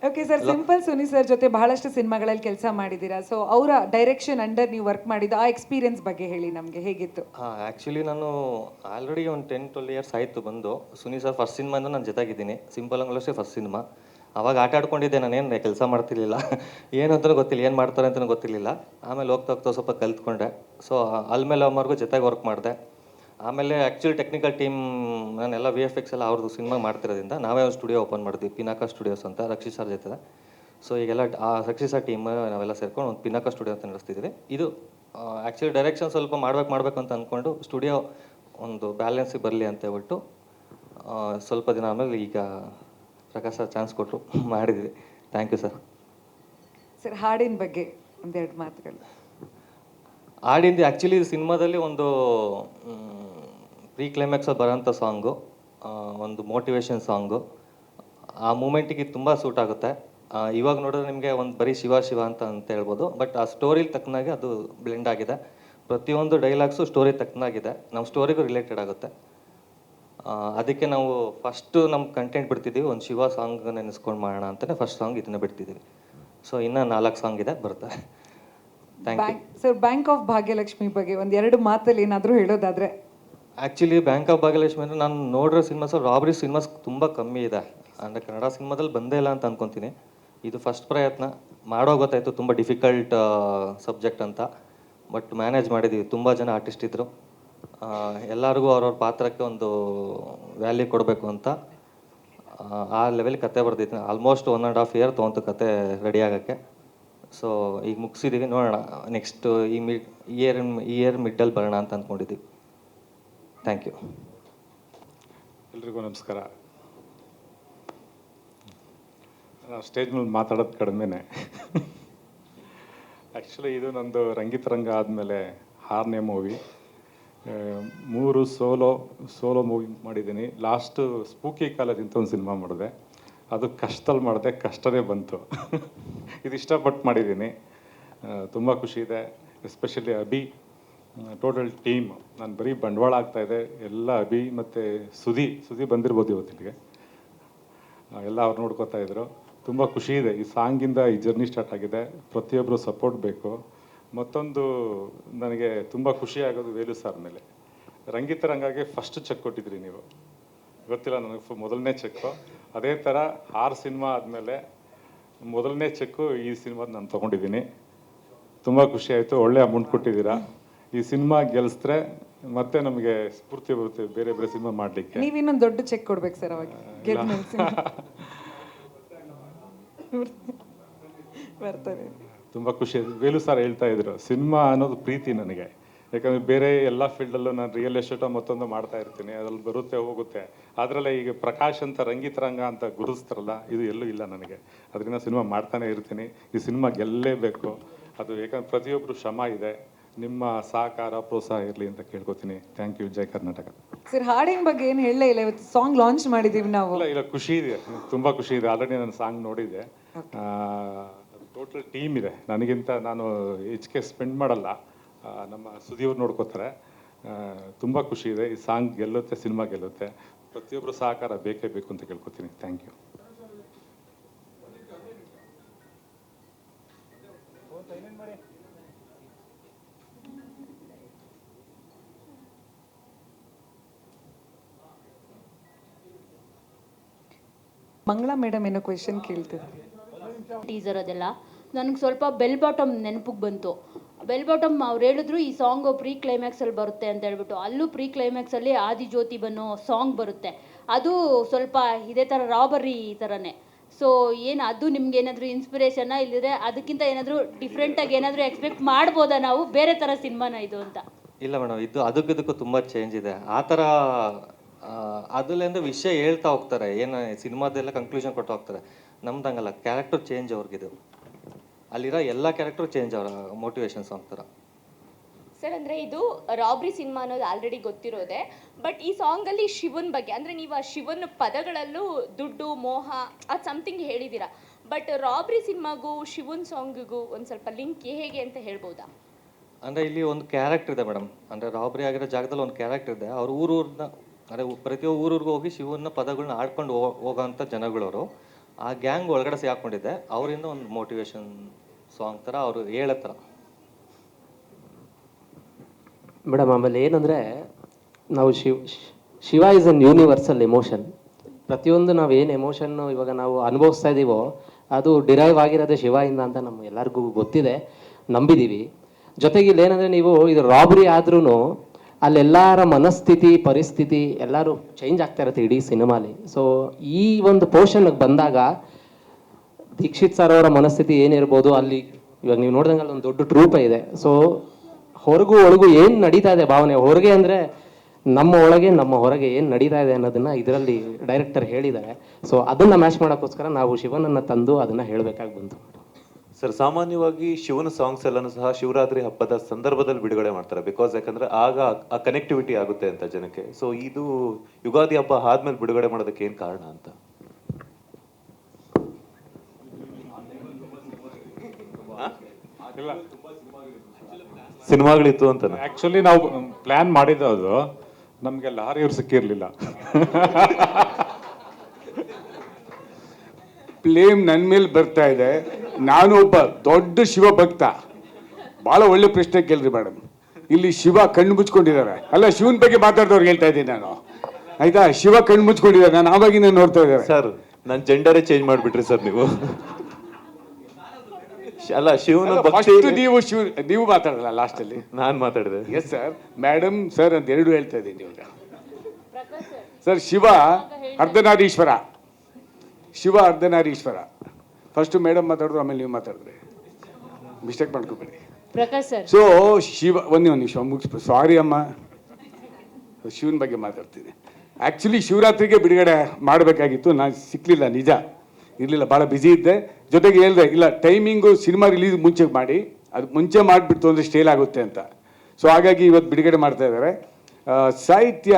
okay sir simple Suni sir ಜೊತೆ ಬಹಳಷ್ಟು ಸಿನಿಮಾಗಳಲ್ಲಿ ಕೆಲಸ ಮಾಡಿದ್ದೀರಾ? ಸೊ ಅವರ ಡೈರೆಕ್ಷನ್ ಅಂಡರ್ ನೀವು ವರ್ಕ್ ಮಾಡಿದ್ದು ಆ ಎಕ್ಸ್ಪೀರಿಯನ್ಸ್ ಬಗ್ಗೆ ಹೇಳಿ ನಮಗೆ. ಹೇಗಿತ್ತು? ಹಾಂ ಆ್ಯಕ್ಚುಲಿ ನಾನು ಆಲ್ರೆಡಿ ಒಂದು ಟೆನ್ ಟ್ವೆಲ್ ಇಯರ್ಸ್ ಆಯಿತು ಬಂದು. ಸುನಿ ಸರ್ ಫಸ್ಟ್ ಸಿನಿಮಾಯಿಂದ ನಾನು ಜೊತೆಗಿದ್ದೀನಿ. ಸಿಂಪಲ್ ಅಂಗ್ಲಷ್ಟೇ ಫಸ್ಟ್ ಸಿನಿಮಾ. ಅವಾಗ ಆಟ ಆಡ್ಕೊಂಡಿದ್ದೆ ನಾನೇನು ಕೆಲಸ ಮಾಡ್ತಿರ್ಲಿಲ್ಲ. ಏನು ಅಂತಲೂ ಗೊತ್ತಿಲ್ಲ ಏನು ಮಾಡ್ತಾರೆ ಅಂತಲೂ ಗೊತ್ತಿರಲಿಲ್ಲ. ಆಮೇಲೆ ಹೋಗ್ತಾ ಹೋಗ್ತಾ ಸ್ವಲ್ಪ ಕಲ್ತ್ಕೊಂಡೆ. ಸೊ ಅಲ್ಮೇಲೆ ಅವ್ರಿಗೂ ಜೊತೆಗೆ ವರ್ಕ್ ಮಾಡಿದೆ. ಆಮೇಲೆ ಆ್ಯಕ್ಚುಲಿ ಟೆಕ್ನಿಕಲ್ ಟೀಮ್ ನಾನೆಲ್ಲ ವಿ ಎಫ್ ಎಕ್ಸ್ ಎಲ್ಲ ಅವ್ರದ್ದು ಸಿನಿಮಾ ಮಾಡ್ತಿರೋದ್ರಿಂದ ನಾವೇ ಒಂದು ಸ್ಟುಡಿಯೋ ಓಪನ್ ಮಾಡಿದ್ವಿ ಪಿನಾಕ ಸ್ಟುಡಿಯೋಸ್ ಅಂತ ರಕ್ಷಿತ್ ಸರ್ ಜೊತೆ ಸೊ ಈಗೆಲ್ಲ ಆ ರಕ್ಷಿತ್ ಸರ್ ಟೀಮ್ ನಾವೆಲ್ಲ ಸೇರ್ಕೊಂಡು ಒಂದು ಪಿನಾಕ ಸ್ಟುಡಿಯೋ ಅಂತ ನಡೆಸ್ತಿದ್ವಿ ಇದು ಆ್ಯಕ್ಚುಲಿ ಡೈರೆಕ್ಷನ್ ಸ್ವಲ್ಪ ಮಾಡ್ಬೇಕು, ಮಾಡಬೇಕು ಅಂತ ಅಂದ್ಕೊಂಡು ಸ್ಟುಡಿಯೋ ಒಂದು ಬ್ಯಾಲೆನ್ಸಿಗೆ ಬರಲಿ ಅಂತ ಹೇಳ್ಬಿಟ್ಟು ಸ್ವಲ್ಪ ದಿನ ಆಮೇಲೆ ಈಗ ಪ್ರಕಾಶ್ ಚಾನ್ಸ್ ಕೊಟ್ಟರು ಮಾಡಿದ್ವಿ. ಥ್ಯಾಂಕ್ ಯು ಸರ್ ಸರ್ ಹಾಡಿನ ಬಗ್ಗೆ ಒಂದೆರಡು ಮಾತುಗಳು. ಹಾಡಿಂದು ಆ್ಯಕ್ಚುಲಿ ಸಿನಿಮಾದಲ್ಲಿ ಒಂದು ಪ್ರೀ ಕ್ಲೈಮ್ಯಾಕ್ಸಲ್ಲಿ ಬರೋಂಥ ಸಾಂಗು ಒಂದು ಮೋಟಿವೇಶನ್ ಸಾಂಗು ಆ ಮೂಮೆಂಟಿಗೆ ತುಂಬ ಸೂಟ್ ಆಗುತ್ತೆ. ಇವಾಗ ನೋಡಿದ್ರೆ ನಿಮಗೆ ಒಂದು ಬರೀ ಶಿವ ಶಿವ ಅಂತ ಅಂತ ಹೇಳ್ಬೋದು. ಬಟ್ ಆ ಸ್ಟೋರಿಲಿ ತಕ್ಕನಾಗೆ ಅದು ಬ್ಲೆಂಡ್ ಆಗಿದೆ. ಪ್ರತಿಯೊಂದು ಡೈಲಾಗ್ಸು ಸ್ಟೋರಿ ತಕ್ಕನಾಗಿದೆ. ನಮ್ಮ ಸ್ಟೋರಿಗೂ ರಿಲೇಟೆಡ್ ಆಗುತ್ತೆ. ಅದಕ್ಕೆ ನಾವು ಫಸ್ಟು ನಮ್ಮ ಕಂಟೆಂಟ್ ಬಿಡ್ತಿದ್ದೀವಿ ಒಂದು ಶಿವ ಸಾಂಗ್ ನೆನೆಸ್ಕೊಂಡು ಮಾಡೋಣ ಅಂತಲೇ ಫಸ್ಟ್ ಸಾಂಗ್ ಇದನ್ನ ಬಿಡ್ತಿದ್ದೀವಿ ಸೊ ಇನ್ನೂ ನಾಲ್ಕು ಸಾಂಗ್ ಇದೆ you bank sir bank of Bhagyalakshmi ಬಗ್ಗೆ ಒಂದು ಎರಡು ಮಾತಲ್ಲಿ ಏನಾದರೂ ಹೇಳೋದಾದ್ರೆ. ಆ್ಯಕ್ಚುಲಿ ಬ್ಯಾಂಕ್ ಆಫ್ ಭಾಗ್ಯಲಕ್ಷ್ಮಿ ಅಂದರೆ ನಾನು ನೋಡಿರೋ ಸಿನಿಮಾಸ್ ರಾಬರಿ ಸಿನಿಮಾಸ್ ತುಂಬ ಕಮ್ಮಿ ಇದೆ. ಅಂದರೆ ಕನ್ನಡ ಸಿನಿಮಾದಲ್ಲಿ ಬಂದೇ ಇಲ್ಲ ಅಂತ ಅನ್ಕೊತೀನಿ. ಇದು ಫಸ್ಟ್ ಪ್ರಯತ್ನ. ಮಾಡೋ ಗೊತ್ತಾಯಿತು ತುಂಬ ಡಿಫಿಕಲ್ಟ್ ಸಬ್ಜೆಕ್ಟ್ ಅಂತ. ಬಟ್ ಮ್ಯಾನೇಜ್ ಮಾಡಿದ್ದೀವಿ ತುಂಬ ಜನ ಆರ್ಟಿಸ್ಟ್ ಇದ್ದರು ಎಲ್ಲರಿಗೂ ಅವ್ರವ್ರ ಪಾತ್ರಕ್ಕೆ ಒಂದು ವ್ಯಾಲ್ಯೂ ಕೊಡಬೇಕು ಅಂತ. ಆ, ಲೆವೆಲ್ ಕತೆ ಬರ್ದಿದ್ದೀನಿ. Almost one and half year ತೊಗೊಂತು ಕತೆ ರೆಡಿ ಆಗೋಕ್ಕೆ. ಸೊ ಈಗ ಮುಗಿಸಿದ್ದೀವಿ ನೋಡೋಣ. ನೆಕ್ಸ್ಟ್ ಈ ಮಿಡ್ ಇಯರ್ ಇಯರ್ ಮಿಡ್ಡಲ್ಲಿ ಬರೋಣ ಅಂತ ಅಂದ್ಕೊಂಡಿದ್ದೀವಿ. ಥ್ಯಾಂಕ್ ಯು ಎಲ್ರಿಗೂ ನಮಸ್ಕಾರ. ನಾವು ಸ್ಟೇಜ್ ಮೇಲೆ ಮಾತಾಡೋದು ಕಡಿಮೆನೆ. ಆ್ಯಕ್ಚುಲಿ ಇದು ನಂದು ರಂಗಿತರಂಗ ಆದಮೇಲೆ ಆರನೇ ಮೂವಿ ಮೂರು ಸೋಲೋ ಸೋಲೋ ಮೂವಿ ಮಾಡಿದ್ದೀನಿ. ಲಾಸ್ಟು ಸ್ಪೂಕಿ ಕಾಲೇಜ್ ಅಂತ ಒಂದು ಸಿನಿಮಾ ಮಾಡಿದೆ. ಅದು ಕಷ್ಟದಲ್ಲಿ ಮಾಡಿದೆ ಕಷ್ಟವೇ ಬಂತು. ಇದು ಇಷ್ಟಪಟ್ಟು ಮಾಡಿದ್ದೀನಿ. ತುಂಬ ಖುಷಿ ಇದೆ. ಎಸ್ಪೆಷಲಿ ಅಭಿ ಟೋಟಲ್ ಟೀಮ್ ನಾನು ಬರೀ ಬಂಡವಾಳ ಆಗ್ತಾಯಿದೆ ಎಲ್ಲ ಅಭಿ ಮತ್ತು ಸುದಿ ಸುದಿ ಬಂದಿರ್ಬೋದು ಇವತ್ತಿಗೆ. ಎಲ್ಲ ಅವ್ರು ನೋಡ್ಕೋತಾ ಇದ್ರು. ತುಂಬ ಖುಷಿ ಇದೆ. ಈ ಸಾಂಗಿಂದ ಈ ಜರ್ನಿ ಸ್ಟಾರ್ಟ್ ಆಗಿದೆ. ಪ್ರತಿಯೊಬ್ಬರು ಸಪೋರ್ಟ್ ಬೇಕು. ಮತ್ತೊಂದು ನನಗೆ ತುಂಬ ಖುಷಿ ಆಗೋದು ವೇಲು ಸಾರ್ ಮೇಲೆ. ರಂಗಿತ ರಂಗಾಗೆ ಫಸ್ಟ್ ಚೆಕ್ ಕೊಟ್ಟಿದ್ರಿ ನೀವು. ಗೊತ್ತಿಲ್ಲ ನನಗೆ ಮೊದಲನೇ ಚೆಕ್ಕು ಅದೇ ಥರ ಆರು ಸಿನಿಮಾ ಆದಮೇಲೆ ಮೊದಲನೇ ಚೆಕ್ಕು ಈ ಸಿನಿಮಾದ ನಾನು ತೊಗೊಂಡಿದ್ದೀನಿ. ತುಂಬ ಖುಷಿ ಆಯಿತು ಒಳ್ಳೆ ಅಮೌಂಟ್ ಕೊಟ್ಟಿದ್ದೀರಾ. ಈ ಸಿನಿಮಾ ಗೆಲ್ಲಿಸಿದ್ರೆ ಮತ್ತೆ ನಮಗೆ ಸ್ಫೂರ್ತಿ ಬರುತ್ತೆ ಬೇರೆ ಬೇರೆ ಸಿನಿಮಾ ಮಾಡಲಿಕ್ಕೆ. ನೀವು ಇನ್ನೊಂದು ದೊಡ್ಡ ಚೆಕ್ ಕೊಡ್ಬೇಕು ಸರ್ ಅವಾಗ. ಸಿನಿಮಾ. ಬರ್ತಾರೆ ತುಂಬ ಖುಷಿ ಆಯ್ತು. ವೇಲು ಸರ್ ಹೇಳ್ತಾ ಇದ್ರು ಸಿನಿಮಾ ಅನ್ನೋದು ಪ್ರೀತಿ ನನಗೆ. ಯಾಕಂದ್ರೆ ಬೇರೆ ಎಲ್ಲ ಫೀಲ್ಡಲ್ಲೂ ನಾನು ರಿಯಲ್ ಎಸ್ಟೇಟೋ ಮತ್ತೊಂದು ಮಾಡ್ತಾ ಇರ್ತೀನಿ ಅದ್ರಲ್ಲಿ ಬರುತ್ತೆ ಹೋಗುತ್ತೆ. ಅದರಲ್ಲೇ ಈಗ ಪ್ರಕಾಶ್ ಅಂತ ರಂಗಿತರಂಗ ಅಂತ ಗುರುಸ್ತಾರಲ್ಲ ಇದು ಎಲ್ಲೂ ಇಲ್ಲ ನನಗೆ. ಅದರಿಂದ ಸಿನಿಮಾ ಮಾಡ್ತಾನೆ ಇರ್ತೀನಿ ಈ ಸಿನಿಮಾ ಗೆಲ್ಲೇಬೇಕು. ಅದು ಯಾಕಂದ್ರೆ ಪ್ರತಿಯೊಬ್ಬರು ಶ್ರಮ ಇದೆ ನಿಮ್ಮ ಸಹಕಾರ ಪ್ರೋತ್ಸಾಹ ಇರಲಿ ಅಂತ ಕೇಳ್ಕೊತೀನಿ. ಥ್ಯಾಂಕ್ ಯು ಜೈ ಕರ್ನಾಟಕ ಸರ್ ಹಾಡಿನ ಬಗ್ಗೆ ಏನು ಹೇಳಲೇ ಇಲ್ಲ ಇವತ್ತು ಸಾಂಗ್ ಲಾಂಚ್ ಮಾಡಿದೀವಿ ನಾವು. ಇಲ್ಲ ಇಲ್ಲ ಖುಷಿ ಇದೆ ತುಂಬ ಖುಷಿ ಇದೆ. ಆಲ್ರೆಡಿ ನಾನು ಸಾಂಗ್ ನೋಡಿದೆ ಟೋಟಲ್ ಟೀಮ್ ಇದೆ. ನನಗಿಂತ ನಾನು ಹೆಚ್ಚಿಗೆ ಸ್ಪೆಂಡ್ ಮಾಡಲ್ಲ. ನಮ್ಮ ಸುದೀವ್ರು ನೋಡ್ಕೋತಾರೆ. ತುಂಬ ಖುಷಿ ಇದೆ. ಈ ಸಾಂಗ್ ಗೆಲ್ಲುತ್ತೆ ಸಿನಿಮಾ ಗೆಲ್ಲುತ್ತೆ. ಪ್ರತಿಯೊಬ್ಬರು ಸಹಕಾರ ಬೇಕೇ ಬೇಕು ಅಂತ ಕೇಳ್ಕೊತೀನಿ. ಥ್ಯಾಂಕ್ ಯು ಮಂಗಳ ಮೇಡಮ್ ಏನೋ ಕ್ವೆಶನ್ ಕೇಳ್ತಿದ್ರು ಟೀಸರ್ ಅದೆಲ್ಲ. ನನಗೆ ಸ್ವಲ್ಪ ಬೆಲ್ ಬಾಟಮ್ ನೆನಪಿಗೆ ಬಂತು. ಬೆಲ್ ಬಾಟಮ್ ಅವ್ರು ಹೇಳಿದ್ರು, ಈ ಸಾಂಗ್ ಪ್ರೀ ಕ್ಲೈಮ್ಯಾಕ್ಸಲ್ಲಿ ಬರುತ್ತೆ ಅಂತ ಹೇಳ್ಬಿಟ್ಟು. ಅಲ್ಲೂ ಪ್ರೀ ಕ್ಲೈಮ್ಯಾಕ್ಸಲ್ಲಿ ಆದಿ ಜ್ಯೋತಿ ಬನ್ನೋ ಸಾಂಗ್ ಬರುತ್ತೆ. ಅದು ಸ್ವಲ್ಪ ಇದೇ ಥರ ರಾಬರಿ ಥರನೇ ಸೊ ಏನು ಅದು ನಿಮ್ಗೆ ಏನಾದರೂ ಇನ್ಸ್ಪಿರೇಷನ್ ಇಲ್ಲದ್ರೆ ಅದಕ್ಕಿಂತ ಏನಾದರೂ ಡಿಫ್ರೆಂಟಾಗಿ ಏನಾದರೂ ಎಕ್ಸ್ಪೆಕ್ಟ್ ಮಾಡ್ಬೋದಾ ನಾವು? ಬೇರೆ ಥರ ಸಿನಿಮಾನ ಇದು ಅಂತ. ಇಲ್ಲ ಮೇಡಮ್, ಇದು ಅದಕ್ಕಿದಕ್ಕೂ ತುಂಬ ಚೇಂಜ್ ಇದೆ. ಆ ಥರ ಅದರಿಂದ ವಿಷಯ ಹೇಳ್ತಾ ಹೋಗ್ತಾರೆ. ಏನು, ಸಿನಿಮಾದೆಲ್ಲ ಕನ್ಕ್ಲೂಷನ್ ಕೊಟ್ಟು ಹೋಗ್ತಾರೆ. ನಮ್ದಂಗಲ್ಲ ಕ್ಯಾರೆಕ್ಟರ್ ಚೇಂಜ್ ಅವ್ರಿಗಿದು. ಅಲ್ಲಿರೋ ಎಲ್ಲ ಕ್ಯಾರೆಕ್ಟರ್ ಚೇಂಜ್ ಅವರ ಮೋಟಿವೇಶನ್ ಸಾಂಗ್ ಥರ ಸರ್ ಅಂದರೆ ಇದು ರಾಬ್ರಿ ಸಿನಿಮಾ ಅನ್ನೋದು ಆಲ್ರೆಡಿ ಗೊತ್ತಿರೋದೆ ಬಟ್ ಈ ಸಾಂಗಲ್ಲಿ ಶಿವನ್ ಬಗ್ಗೆ ಅಂದರೆ ನೀವು ಆ ಶಿವನ್ ಪದಗಳಲ್ಲೂ ದುಡ್ಡು ಮೋಹ ಅದು ಸಮಥಿಂಗ್ ಹೇಳಿದ್ದೀರಾ ಬಟ್ ರಾಬ್ರಿ ಸಿನಿಮಾಗೂ ಶಿವನ್ ಸಾಂಗಿಗೂ ಒಂದು ಸ್ವಲ್ಪ ಲಿಂಕ್ ಹೇಗೆ ಅಂತ ಹೇಳ್ಬೋದಾ? ಅಂದರೆ ಇಲ್ಲಿ ಒಂದು ಕ್ಯಾರೆಕ್ಟರ್ ಇದೆ ಮೇಡಮ್ ಅಂದರೆ ರಾಬ್ರಿ ಆಗಿರೋ ಜಾಗದಲ್ಲಿ ಒಂದು ಕ್ಯಾರೆಕ್ಟರ್ ಇದೆ. ಅವ್ರ ಊರೂರನ್ನ ಅಂದರೆ ಪ್ರತಿ ಊರೂರಿಗೂ ಹೋಗಿ ಶಿವನ ಪದಗಳನ್ನ ಆಡ್ಕೊಂಡು ಹೋಗೋ ಹೋಗೋಂಥ ಜನಗಳವರು. ಆ ಗ್ಯಾಂಗ್ ಒಳಗಡೆ ಸಿಗಾಕೊಂಡಿದೆ ಅವರಿಂದ ಒಂದು ಮೋಟಿವೇಶನ್ ಸಾಂಗ್ ಥರ ಅವರು ಹೇಳೋ ಮೇಡಮ್, ಆಮೇಲೆ ಏನಂದರೆ, ನಾವು Shiv, Shiva is an universal emotion ಪ್ರತಿಯೊಂದು ನಾವು ಏನು ಎಮೋಷನ್ನು ಇವಾಗ ನಾವು ಅನುಭವಿಸ್ತಾ ಇದ್ದೀವೋ ಅದು ಡಿರೈವ್ ಆಗಿರೋದೇ ಶಿವಯಿಂದ ಅಂತ ನಮ್ಗೆ ಎಲ್ಲರಿಗೂ ಗೊತ್ತಿದೆ ನಂಬಿದ್ದೀವಿ ಜೊತೆಗೆ ಇಲ್ಲಿ ಏನಂದರೆ ನೀವು ಇದು ರಾಬರಿ ಆದ್ರೂ ಅಲ್ಲೆಲ್ಲರ ಮನಸ್ಥಿತಿ, ಪರಿಸ್ಥಿತಿ ಎಲ್ಲರೂ ಚೇಂಜ್ ಆಗ್ತಾ ಇರುತ್ತೆ ಇಡೀ ಸಿನಿಮಾಲಿ ಸೊ ಈ ಒಂದು ಪೋರ್ಷನ್ಗೆ ಬಂದಾಗ ದೀಕ್ಷಿತ್ ಸರ್ ಅವರ ಮನಸ್ಥಿತಿ ಏನಿರ್ಬೋದು ಅಲ್ಲಿ ಇವಾಗ ನೀವು ನೋಡಿದಂಗೆ ಒಂದು ದೊಡ್ಡ ಟ್ರೂಪ ಇದೆ. ಸೊ ಹೊರಗೂ ಒಳಗೂ ಏನು ನಡೀತಾ ಇದೆ ಭಾವನೆ? ಹೊರಗೆ ಅಂದರೆ ನಮ್ಮ ಒಳಗೆ, ನಮ್ಮ ಹೊರಗೆ ಏನು ನಡೀತಾ ಇದೆ ಅನ್ನೋದನ್ನ ಇದರಲ್ಲಿ ಡೈರೆಕ್ಟರ್ ಹೇಳಿದ್ದಾರೆ. ಸೊ ಅದನ್ನ ಮ್ಯಾಚ್ ಮಾಡೋಕ್ಕೋಸ್ಕರ ನಾವು ಶಿವನನ್ನ ತಂದು ಅದನ್ನ ಹೇಳಬೇಕಾಗಿ ಬಂತು. ಸರ್ ಸಾಮಾನ್ಯವಾಗಿ ಶಿವನ ಸಾಂಗ್ಸ್ ಎಲ್ಲನೂ ಸಹ ಶಿವರಾತ್ರಿ ಹಬ್ಬದ ಸಂದರ್ಭದಲ್ಲಿ ಬಿಡುಗಡೆ ಮಾಡ್ತಾರೆ. ಬಿಕಾಸ್ ಯಾಕಂದ್ರೆ ಆಗ ಆ ಕನೆಕ್ಟಿವಿಟಿ ಆಗುತ್ತೆ ಅಂತ ಜನಕ್ಕೆ. ಸೊ ಇದು ಯುಗಾದಿ ಹಬ್ಬ ಆದ್ಮೇಲೆ ಬಿಡುಗಡೆ ಮಾಡೋದಕ್ಕೆ ಏನು ಕಾರಣ ಅಂತ? ಇಲ್ಲ. ಸಿನಿಮಾಗಳಿತ್ತು ಅಂತ ಆ್ಯಕ್ಚುಲಿ ನಾವು ಪ್ಲ್ಯಾನ್ ಮಾಡಿದ್ದು ಅದು. ನಮಗೆ ಲಾರಿಯವ್ರು ಸಿಕ್ಕಿರಲಿಲ್ಲ. ಪ್ಲೇಮ್ ನನ್ನ ಮೇಲೆ ಬರ್ತಾ ಇದೆ. ನಾನು ಒಬ್ಬ ದೊಡ್ಡ ಶಿವ ಭಕ್ತ ಭಾಳ ಒಳ್ಳೆ ಪ್ರಶ್ನೆ ಕೇಳ್ರಿ ಮೇಡಮ್ ಇಲ್ಲಿ ಶಿವ ಕಣ್ಣು ಮುಚ್ಕೊಂಡಿದ್ದಾರೆ. ಅಲ್ಲ ಶಿವನ ಬಗ್ಗೆ ಮಾತಾಡಿದವ್ರು ಹೇಳ್ತಾ ಇದ್ದೀನಿ ನಾನು. ಆಯ್ತಾ? ಶಿವ ಕಣ್ಣು ಮುಚ್ಕೊಂಡಿದ್ದಾರೆ. ನಾನು ಆವಾಗಿನ ನೋಡ್ತಾ ಇದ್ದಾರೆ ಸರ್ ನನ್ನ ಜೆಂಡರೇ ಚೇಂಜ್ ಮಾಡ್ಬಿಟ್ರಿ ಸರ್ ನೀವು. ಅಲ್ಲ ಶಿವನ ಭಕ್ತಿ ಫಸ್ಟ್ ನೀವು ಶಿವ ನೀವು ಮಾತಾಡಲ್ಲ ಲಾಸ್ಟ್ ಅಲ್ಲಿ. ನಾನ್ ಮಾತಾಡಿದೆ. ಎಸ್ ಸರ್ ಮೇಡಮ್ ಸರ್ ಅಂತ ಎರಡು ಹೇಳ್ತಾ ಇದ್ದೀನಿ ಇವಾಗ sir Shiva Ardhanarishvara. Shiva Ardhanarishvara. First madam ಮಾತಾಡಿದ್ರು ಆಮೇಲೆ ನೀವು ಮಾತಾಡಿದ್ರೆ. ಮಿಸ್ಟೇಕ್ ಮಾಡ್ಕೋಬೇಡಿ. ಪ್ರಕಾಶ್ ಸರ್ ಸೊ ಶಿವ ಒಂದೇ ಒಂದು ನಿಮಿಷ ಮುಗಿಸ್ಬಿಟ್ಟು ಸಾರಿ ಅಮ್ಮ. ಶಿವನ ಬಗ್ಗೆ ಮಾತಾಡ್ತೀನಿ. ಆ್ಯಕ್ಚುಲಿ ಶಿವರಾತ್ರಿಗೆ ಬಿಡುಗಡೆ ಮಾಡಬೇಕಾಗಿತ್ತು. ನಾನು ಸಿಕ್ಕಲಿಲ್ಲ ನಿಜ. ಇರಲಿಲ್ಲ ಭಾಳ ಬ್ಯುಸಿ ಇದ್ದೆ. ಜೊತೆಗೆ ಹೇಳಿದೆ, ಇಲ್ಲ ಟೈಮಿಂಗು ಸಿನಿಮಾ ರಿಲೀಸ್ ಮುಂಚೆ ಮಾಡಿ, ಅದು ಮುಂಚೆ ಮಾಡಿಬಿಡ್ತು ಅಂದರೆ ಸ್ಟೇಲ್ ಆಗುತ್ತೆ ಅಂತ. ಸೊ ಹಾಗಾಗಿ ಇವತ್ತು ಬಿಡುಗಡೆ ಮಾಡ್ತಾ ಇದ್ದಾರೆ. ಸಾಹಿತ್ಯ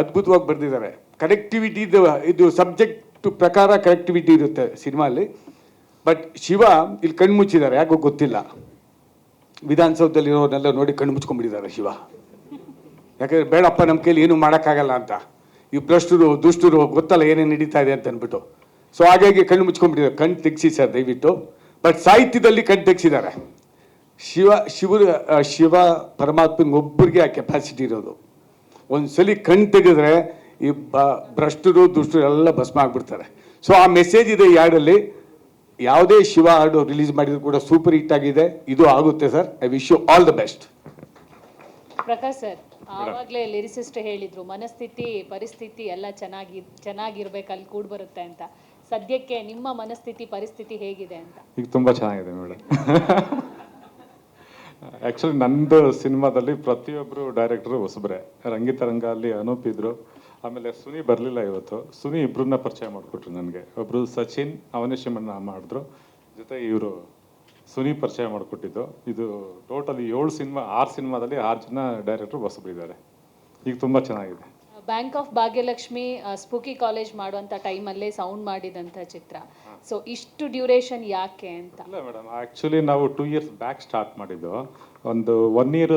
ಅದ್ಭುತವಾಗಿ ಬರೆದಿದ್ದಾರೆ. ಕನೆಕ್ಟಿವಿಟಿ ಇದು ಇದು ಸಬ್ಜೆಕ್ಟ್ ಪ್ರಕಾರ ಕನೆಕ್ಟಿವಿಟಿ ಇರುತ್ತೆ ಸಿನಿಮಾಲಿ ಬಟ್ ಶಿವ ಇಲ್ಲಿ ಕಣ್ಣು ಮುಚ್ಚಿದ್ದಾರೆ, ಯಾಕೋ ಗೊತ್ತಿಲ್ಲ. ವಿಧಾನಸೌಧದಲ್ಲಿರೋನೆಲ್ಲ ನೋಡಿ ಕಣ್ಣು ಮುಚ್ಕೊಂಡ್ಬಿಟ್ಟಿದ್ದಾರೆ ಶಿವ. ಯಾಕಂದ್ರೆ ಬೇಡಪ್ಪ ನಮ್ಮ ಕೈಲಿ ಏನು ಮಾಡೋಕ್ಕಾಗಲ್ಲ ಅಂತ. ಈ ಭ್ರಷ್ಟರು, ದುಷ್ಟರು, ಗೊತ್ತಲ್ಲ ಏನೇನು ನಡೀತಾ ಇದೆ ಅಂತ ಅಂದ್ಬಿಟ್ಟು. ಸೊ ಹಾಗಾಗಿ ಕಣ್ಣು ಮುಚ್ಕೊಂಡ್ಬಿಟ್ಟಿದ್ದಾರೆ. ಕಣ್ಣು ತೆಗ್ಸಿ ಸರ್ ದಯವಿಟ್ಟು. ಬಟ್ ಸಾಹಿತ್ಯದಲ್ಲಿ ಕಣ್ಣು ತೆಗ್ಸಿದ್ದಾರೆ. ಶಿವ ಶಿವರು ಶಿವ ಪರಮಾತ್ಮನ ಒಬ್ಬರಿಗೆ ಆ ಕೆಪಾಸಿಟಿ ಇರೋದು. ಒಂದ್ಸಲಿ ಕಣ್ ತೆಗೆದ್ರೆ ಈ ಬ ಭ್ರಷ್ಟರು ದುಷ್ಟರು ಎಲ್ಲ ಭಸ್ಮ ಆಗ್ಬಿಡ್ತಾರೆ. ಸೊ ಆ ಮೆಸೇಜ್ ಇದೆ ಈ ಹಾಡಲ್ಲಿ. ಯಾವುದೇ ಶಿವ ಹಾಡು ರಿಲೀಸ್ ಮಾಡಿದ್ರು ಕೂಡ ಸೂಪರ್ ಹಿಟ್ ಆಗಿದೆ. ಇದು ಆಗುತ್ತೆ sir I wish you all the best Prakash sir ಆವಾಗಲೇ ಲಿರಿಸಿಸ್ಟ್ ಹೇಳಿದ್ರು ಮನಸ್ಥಿತಿ ಪರಿಸ್ಥಿತಿ ಎಲ್ಲ ಚೆನ್ನಾಗಿ ಚೆನ್ನಾಗಿರ್ಬೇಕು ಅಲ್ಲಿ ಕೂಡ್ ಬರುತ್ತೆ ಅಂತ. ಸದ್ಯಕ್ಕೆ ನಿಮ್ಮ ಮನಸ್ಥಿತಿ, ಪರಿಸ್ಥಿತಿ ಹೇಗಿದೆ ಅಂತ? ಈಗ ತುಂಬ ಚೆನ್ನಾಗಿದೆ ಮೇಡಮ್ ಆ್ಯಕ್ಚುಲಿ ನಂದು ಸಿನಿಮಾದಲ್ಲಿ ಪ್ರತಿಯೊಬ್ಬರು ಡೈರೆಕ್ಟ್ರು ಹೊಸಬ್ರೆ. ರಂಗಿತರಂಗ ಅಲ್ಲಿ ಅನೂಪ್ ಇದ್ರು. ಆಮೇಲೆ ಸುನಿ ಬರಲಿಲ್ಲ ಇವತ್ತು. ಸುನಿ ಇಬ್ಬರನ್ನ ಪರಿಚಯ ಮಾಡಿಕೊಟ್ರು ನನಗೆ. ಒಬ್ಬರು ಸಚಿನ್, ಅವನೇ ಶಿವಣ್ಣ ಮಾಡಿದ್ರು. ಜೊತೆ ಇವರು ಸುನಿ ಪರಿಚಯ ಮಾಡಿಕೊಟ್ಟಿದ್ದು. ಇದು ಟೋಟಲಿ ಏಳು ಸಿನಿಮಾ, ಆರು ಸಿನಿಮಾದಲ್ಲಿ ಆರು ಜನ ಡೈರೆಕ್ಟ್ರು ಹೊಸಬ್ರಿದ್ದಾರೆ. ಈಗ ತುಂಬ ಚೆನ್ನಾಗಿದೆ. Bank of Bhagyalakshmi spooky college ಮಾಡುವಂಥ ಟೈಮಲ್ಲೇ ಸೌಂಡ್ ಮಾಡಿದಂಥ ಚಿತ್ರ. ಸೊ ಇಷ್ಟು ಡ್ಯೂರೇಷನ್ ಯಾಕೆ ಅಂತ? ಇಲ್ಲ ಮೇಡಮ್ ಆ್ಯಕ್ಚುಲಿ ನಾವು ಟೂ ಇಯರ್ಸ್ ಬ್ಯಾಕ್ ಸ್ಟಾರ್ಟ್ ಮಾಡಿದ್ದು. ಒಂದು ಒನ್ ಇಯರ್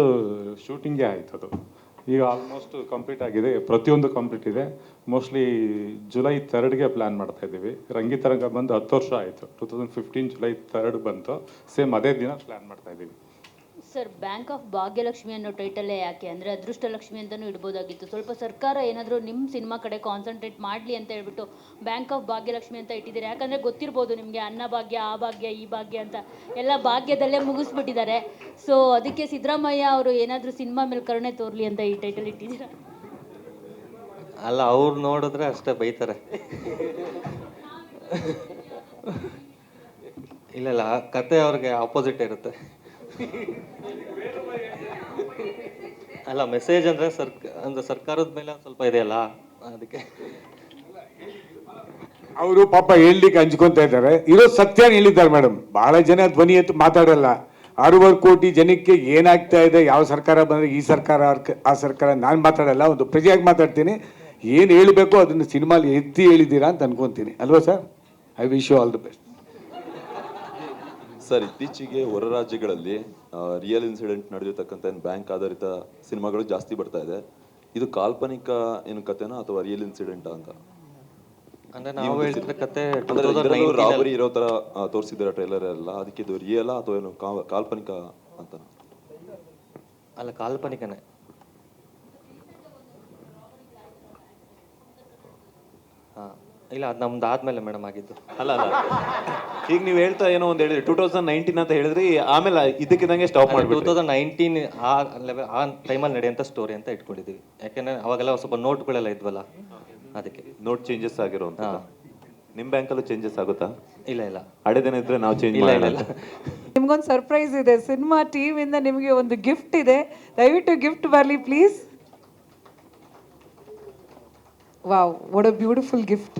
ಶೂಟಿಂಗೇ ಆಯಿತು ಅದು. ಈಗ ಆಲ್ಮೋಸ್ಟ್ ಕಂಪ್ಲೀಟ್ ಆಗಿದೆ ಪ್ರತಿಯೊಂದು ಕಂಪ್ಲೀಟ್ ಇದೆ. ಮೋಸ್ಟ್ಲಿ ಜುಲೈ ತರ್ಡ್ಗೆ ಪ್ಲ್ಯಾನ್ ಮಾಡ್ತಾ ಇದ್ದೀವಿ. ರಂಗಿತರಂಗ ಬಂದು ಹತ್ತು ವರ್ಷ ಆಯಿತು. Two thousand fifteen July third ಬಂತು. ಸೇಮ್ ಅದೇ ದಿನ ಪ್ಲ್ಯಾನ್ ಮಾಡ್ತಾ ಇದ್ದೀವಿ. ಸರ್, ಬ್ಯಾಂಕ್ ಆಫ್ ಭಾಗ್ಯಲಕ್ಷ್ಮಿ ಅನ್ನೋ ಟೈಟಲ್ಲೇ ಯಾಕೆ? ಅಂದರೆ ಅದೃಷ್ಟಲಕ್ಷ್ಮಿ ಅಂತಲೂ ಇಡ್ಬೋದಾಗಿತ್ತು. ಸ್ವಲ್ಪ ಸರ್ಕಾರ ಏನಾದರೂ ನಿಮ್ಮ ಸಿನಿಮಾ ಕಡೆ ಕಾನ್ಸಂಟ್ರೇಟ್ ಮಾಡಲಿ ಅಂತ ಹೇಳ್ಬಿಟ್ಟು ಬ್ಯಾಂಕ್ ಆಫ್ ಭಾಗ್ಯಲಕ್ಷ್ಮಿ ಅಂತ ಇಟ್ಟಿದ್ದಾರೆ? ಯಾಕಂದರೆ ಗೊತ್ತಿರ್ಬೋದು ನಿಮಗೆ ಅನ್ನ ಭಾಗ್ಯ, ಆ ಭಾಗ್ಯ, ಈ ಭಾಗ್ಯ ಅಂತ. ಎಲ್ಲ ಭಾಗ್ಯದಲ್ಲೇ ಮುಗಿಸ್ಬಿಟ್ಟಿದ್ದಾರೆ. ಸೊ ಅದಕ್ಕೆ ಸಿದ್ದರಾಮಯ್ಯ ಅವರು ಏನಾದರೂ ಸಿನಿಮಾ ಮೇಲೆ ಕರುಣೆ ತೋರಲಿ ಅಂತ ಈ ಟೈಟಲ್ ಇಟ್ಟಿದ್ದೀರಾ? ಅಲ್ಲ, ಅವ್ರು ನೋಡಿದ್ರೆ ಅಷ್ಟೇ ಬೈತಾರೆ. ಇಲ್ಲ ಇಲ್ಲ ಕತೆ ಅವ್ರಿಗೆ ಆಪೋಸಿಟ್ ಇರುತ್ತೆ. ಅಲ್ಲ ಮೆಸೇಜ್ ಅಂದ್ರೆ ಸರ್ಕ, ಅಂದ್ರೆ ಸರ್ಕಾರದ ಮೇಲೆ ಸ್ವಲ್ಪ ಸ್ವಲ್ಪ ಇದೆಯಲ್ಲ ಅದಕ್ಕೆ. ಅವರು ಪಾಪ ಹೇಳಲಿಕ್ಕೆ ಹಂಚ್ಕೊಂತ ಇದ್ದಾರೆ. ಇರೋ ಸತ್ಯ ಹೇಳಿದ್ದಾರೆ ಮೇಡಮ್ ಬಹಳ ಜನ ಧ್ವನಿ ಎತ್ತು ಮಾತಾಡಲ್ಲ. ಆರೂವರೆ ಕೋಟಿ ಜನಕ್ಕೆ ಏನಾಗ್ತಾ ಇದೆ, ಯಾವ ಸರ್ಕಾರ ಬಂದ್ರೆ ಈ ಸರ್ಕಾರ, ಆ ಸರ್ಕಾರ, ನಾನು ಮಾತಾಡಲ್ಲ, ಒಂದು ಪ್ರಜೆಯಾಗಿ ಮಾತಾಡ್ತೀನಿ. ಏನು ಹೇಳಬೇಕು ಅದನ್ನು ಸಿನಿಮಾಲಿ ಎತ್ತಿ ಹೇಳಿದ್ದೀರಾ ಅಂತ ಅನ್ಕೊಂತೀನಿ. ಅಲ್ವಾ sir I wish you all the best sir ಇತ್ತೀಚೆಗೆ ಹೊರ ರಾಜ್ಯಗಳಲ್ಲಿ ರಿಯಲ್ ಇನ್ಸಿಡೆಂಟ್ ನಡೆದಿರ್ತಕ್ಕಂಥ ಬ್ಯಾಂಕ್ ಆಧಾರಿತ ಸಿನಿಮಾಗಳು ಜಾಸ್ತಿ ಬರ್ತಾ ಇದೆ. ಇದು ಕಾಲ್ಪನಿಕ ಏನು ಕಥೆನಾ ಅಥವಾ ರಿಯಲ್ ಇನ್ಸಿಡೆಂಟ್ ಅಂತ? ಅಂದ್ರೆ ನಾವು ಹೇಳ್ತಿರೋ. ಕತೆ ಅಂದ್ರೆ ಇದರಲ್ಲೂ 2019 ರಾಬರಿ ಇರೋ ತರ ತೋರಿಸಿದಾರೆ ಟ್ರೈಲರ್ ಎಲ್ಲ? ಅದಕ್ಕೆ ಇದು ರಿಯಲ್ ಅಥವಾ ಏನು ಕಾಲ್ಪನಿಕ ಅಂತ ಅಲ್ಲ ಕಾಲ್ಪನಿಕನೇ. ಇಲ್ಲ ಅದು ನಮ್ದು ಆದ್ಮೇಲೆ ಮೇಡಮ್ ಆಗಿದ್ದು. ಅಲ್ಲ ಅಲ್ಲ. ಈಗ ನೀವು ಹೇಳ್ತಾ ಏನೋ ಒಂದು ಹೇಳಿದ್ರಿ ಟೂ ತೌಸಂಡ್ ನೈನ್ಟೀನ್ ಅಂತ ಹೇಳಿದ್ರಿ ಆಮೇಲೆ ಇದಕ್ಕಿದಂಗೆ ಸ್ಟಾಪ್ ಟೂ ಮಾಡ್ಬಿಟ್ಟು ತೌಸಂಡ್ ನೈನ್ಟೀನ್ ಆ ಲೆವೆಲ್ ಆ ಟೈಮಲ್ಲಿ ನಡೆಯುವಂಥ ಸ್ಟೋರಿ ಅಂತ ಇಟ್ಕೊಂಡಿದ್ದೀವಿ ಯಾಕೆಂದ್ರೆ ಅವಾಗೆಲ್ಲ ಸ್ವಲ್ಪ ನೋಟ್ಗಳೆಲ್ಲ ಇದ್ವಲ್ಲ? ಅದಕ್ಕೆ. ನೋಟ್ ಚೇಂಜಸ್ ಆಗಿರುವಂತ ನಿಮ್ಮ ಬ್ಯಾಂಕಲ್ಲೂ ಚೇಂಜಸ್ ಆಗುತ್ತಾ? ಇಲ್ಲ ಇಲ್ಲ. ಹಳೆದೇನ ಇದ್ರೆ ನಾವು ಚೇಂಜ್ ಇಲ್ಲ ಇಲ್ಲ ಮಾಡಲ್ಲ. ಇಲ್ಲ. ನಿಮ್ಗೊಂದು ಸರ್ಪ್ರೈಸ್ ಇದೆ. ಸಿನಿಮಾ ಟೀಮಿಂದ ನಿಮಗೆ ಒಂದು ಗಿಫ್ಟ್ ಇದೆ. ದಯವಿಟ್ಟು ಗಿಫ್ಟ್ ಬರಲಿ please wow what a beautiful gift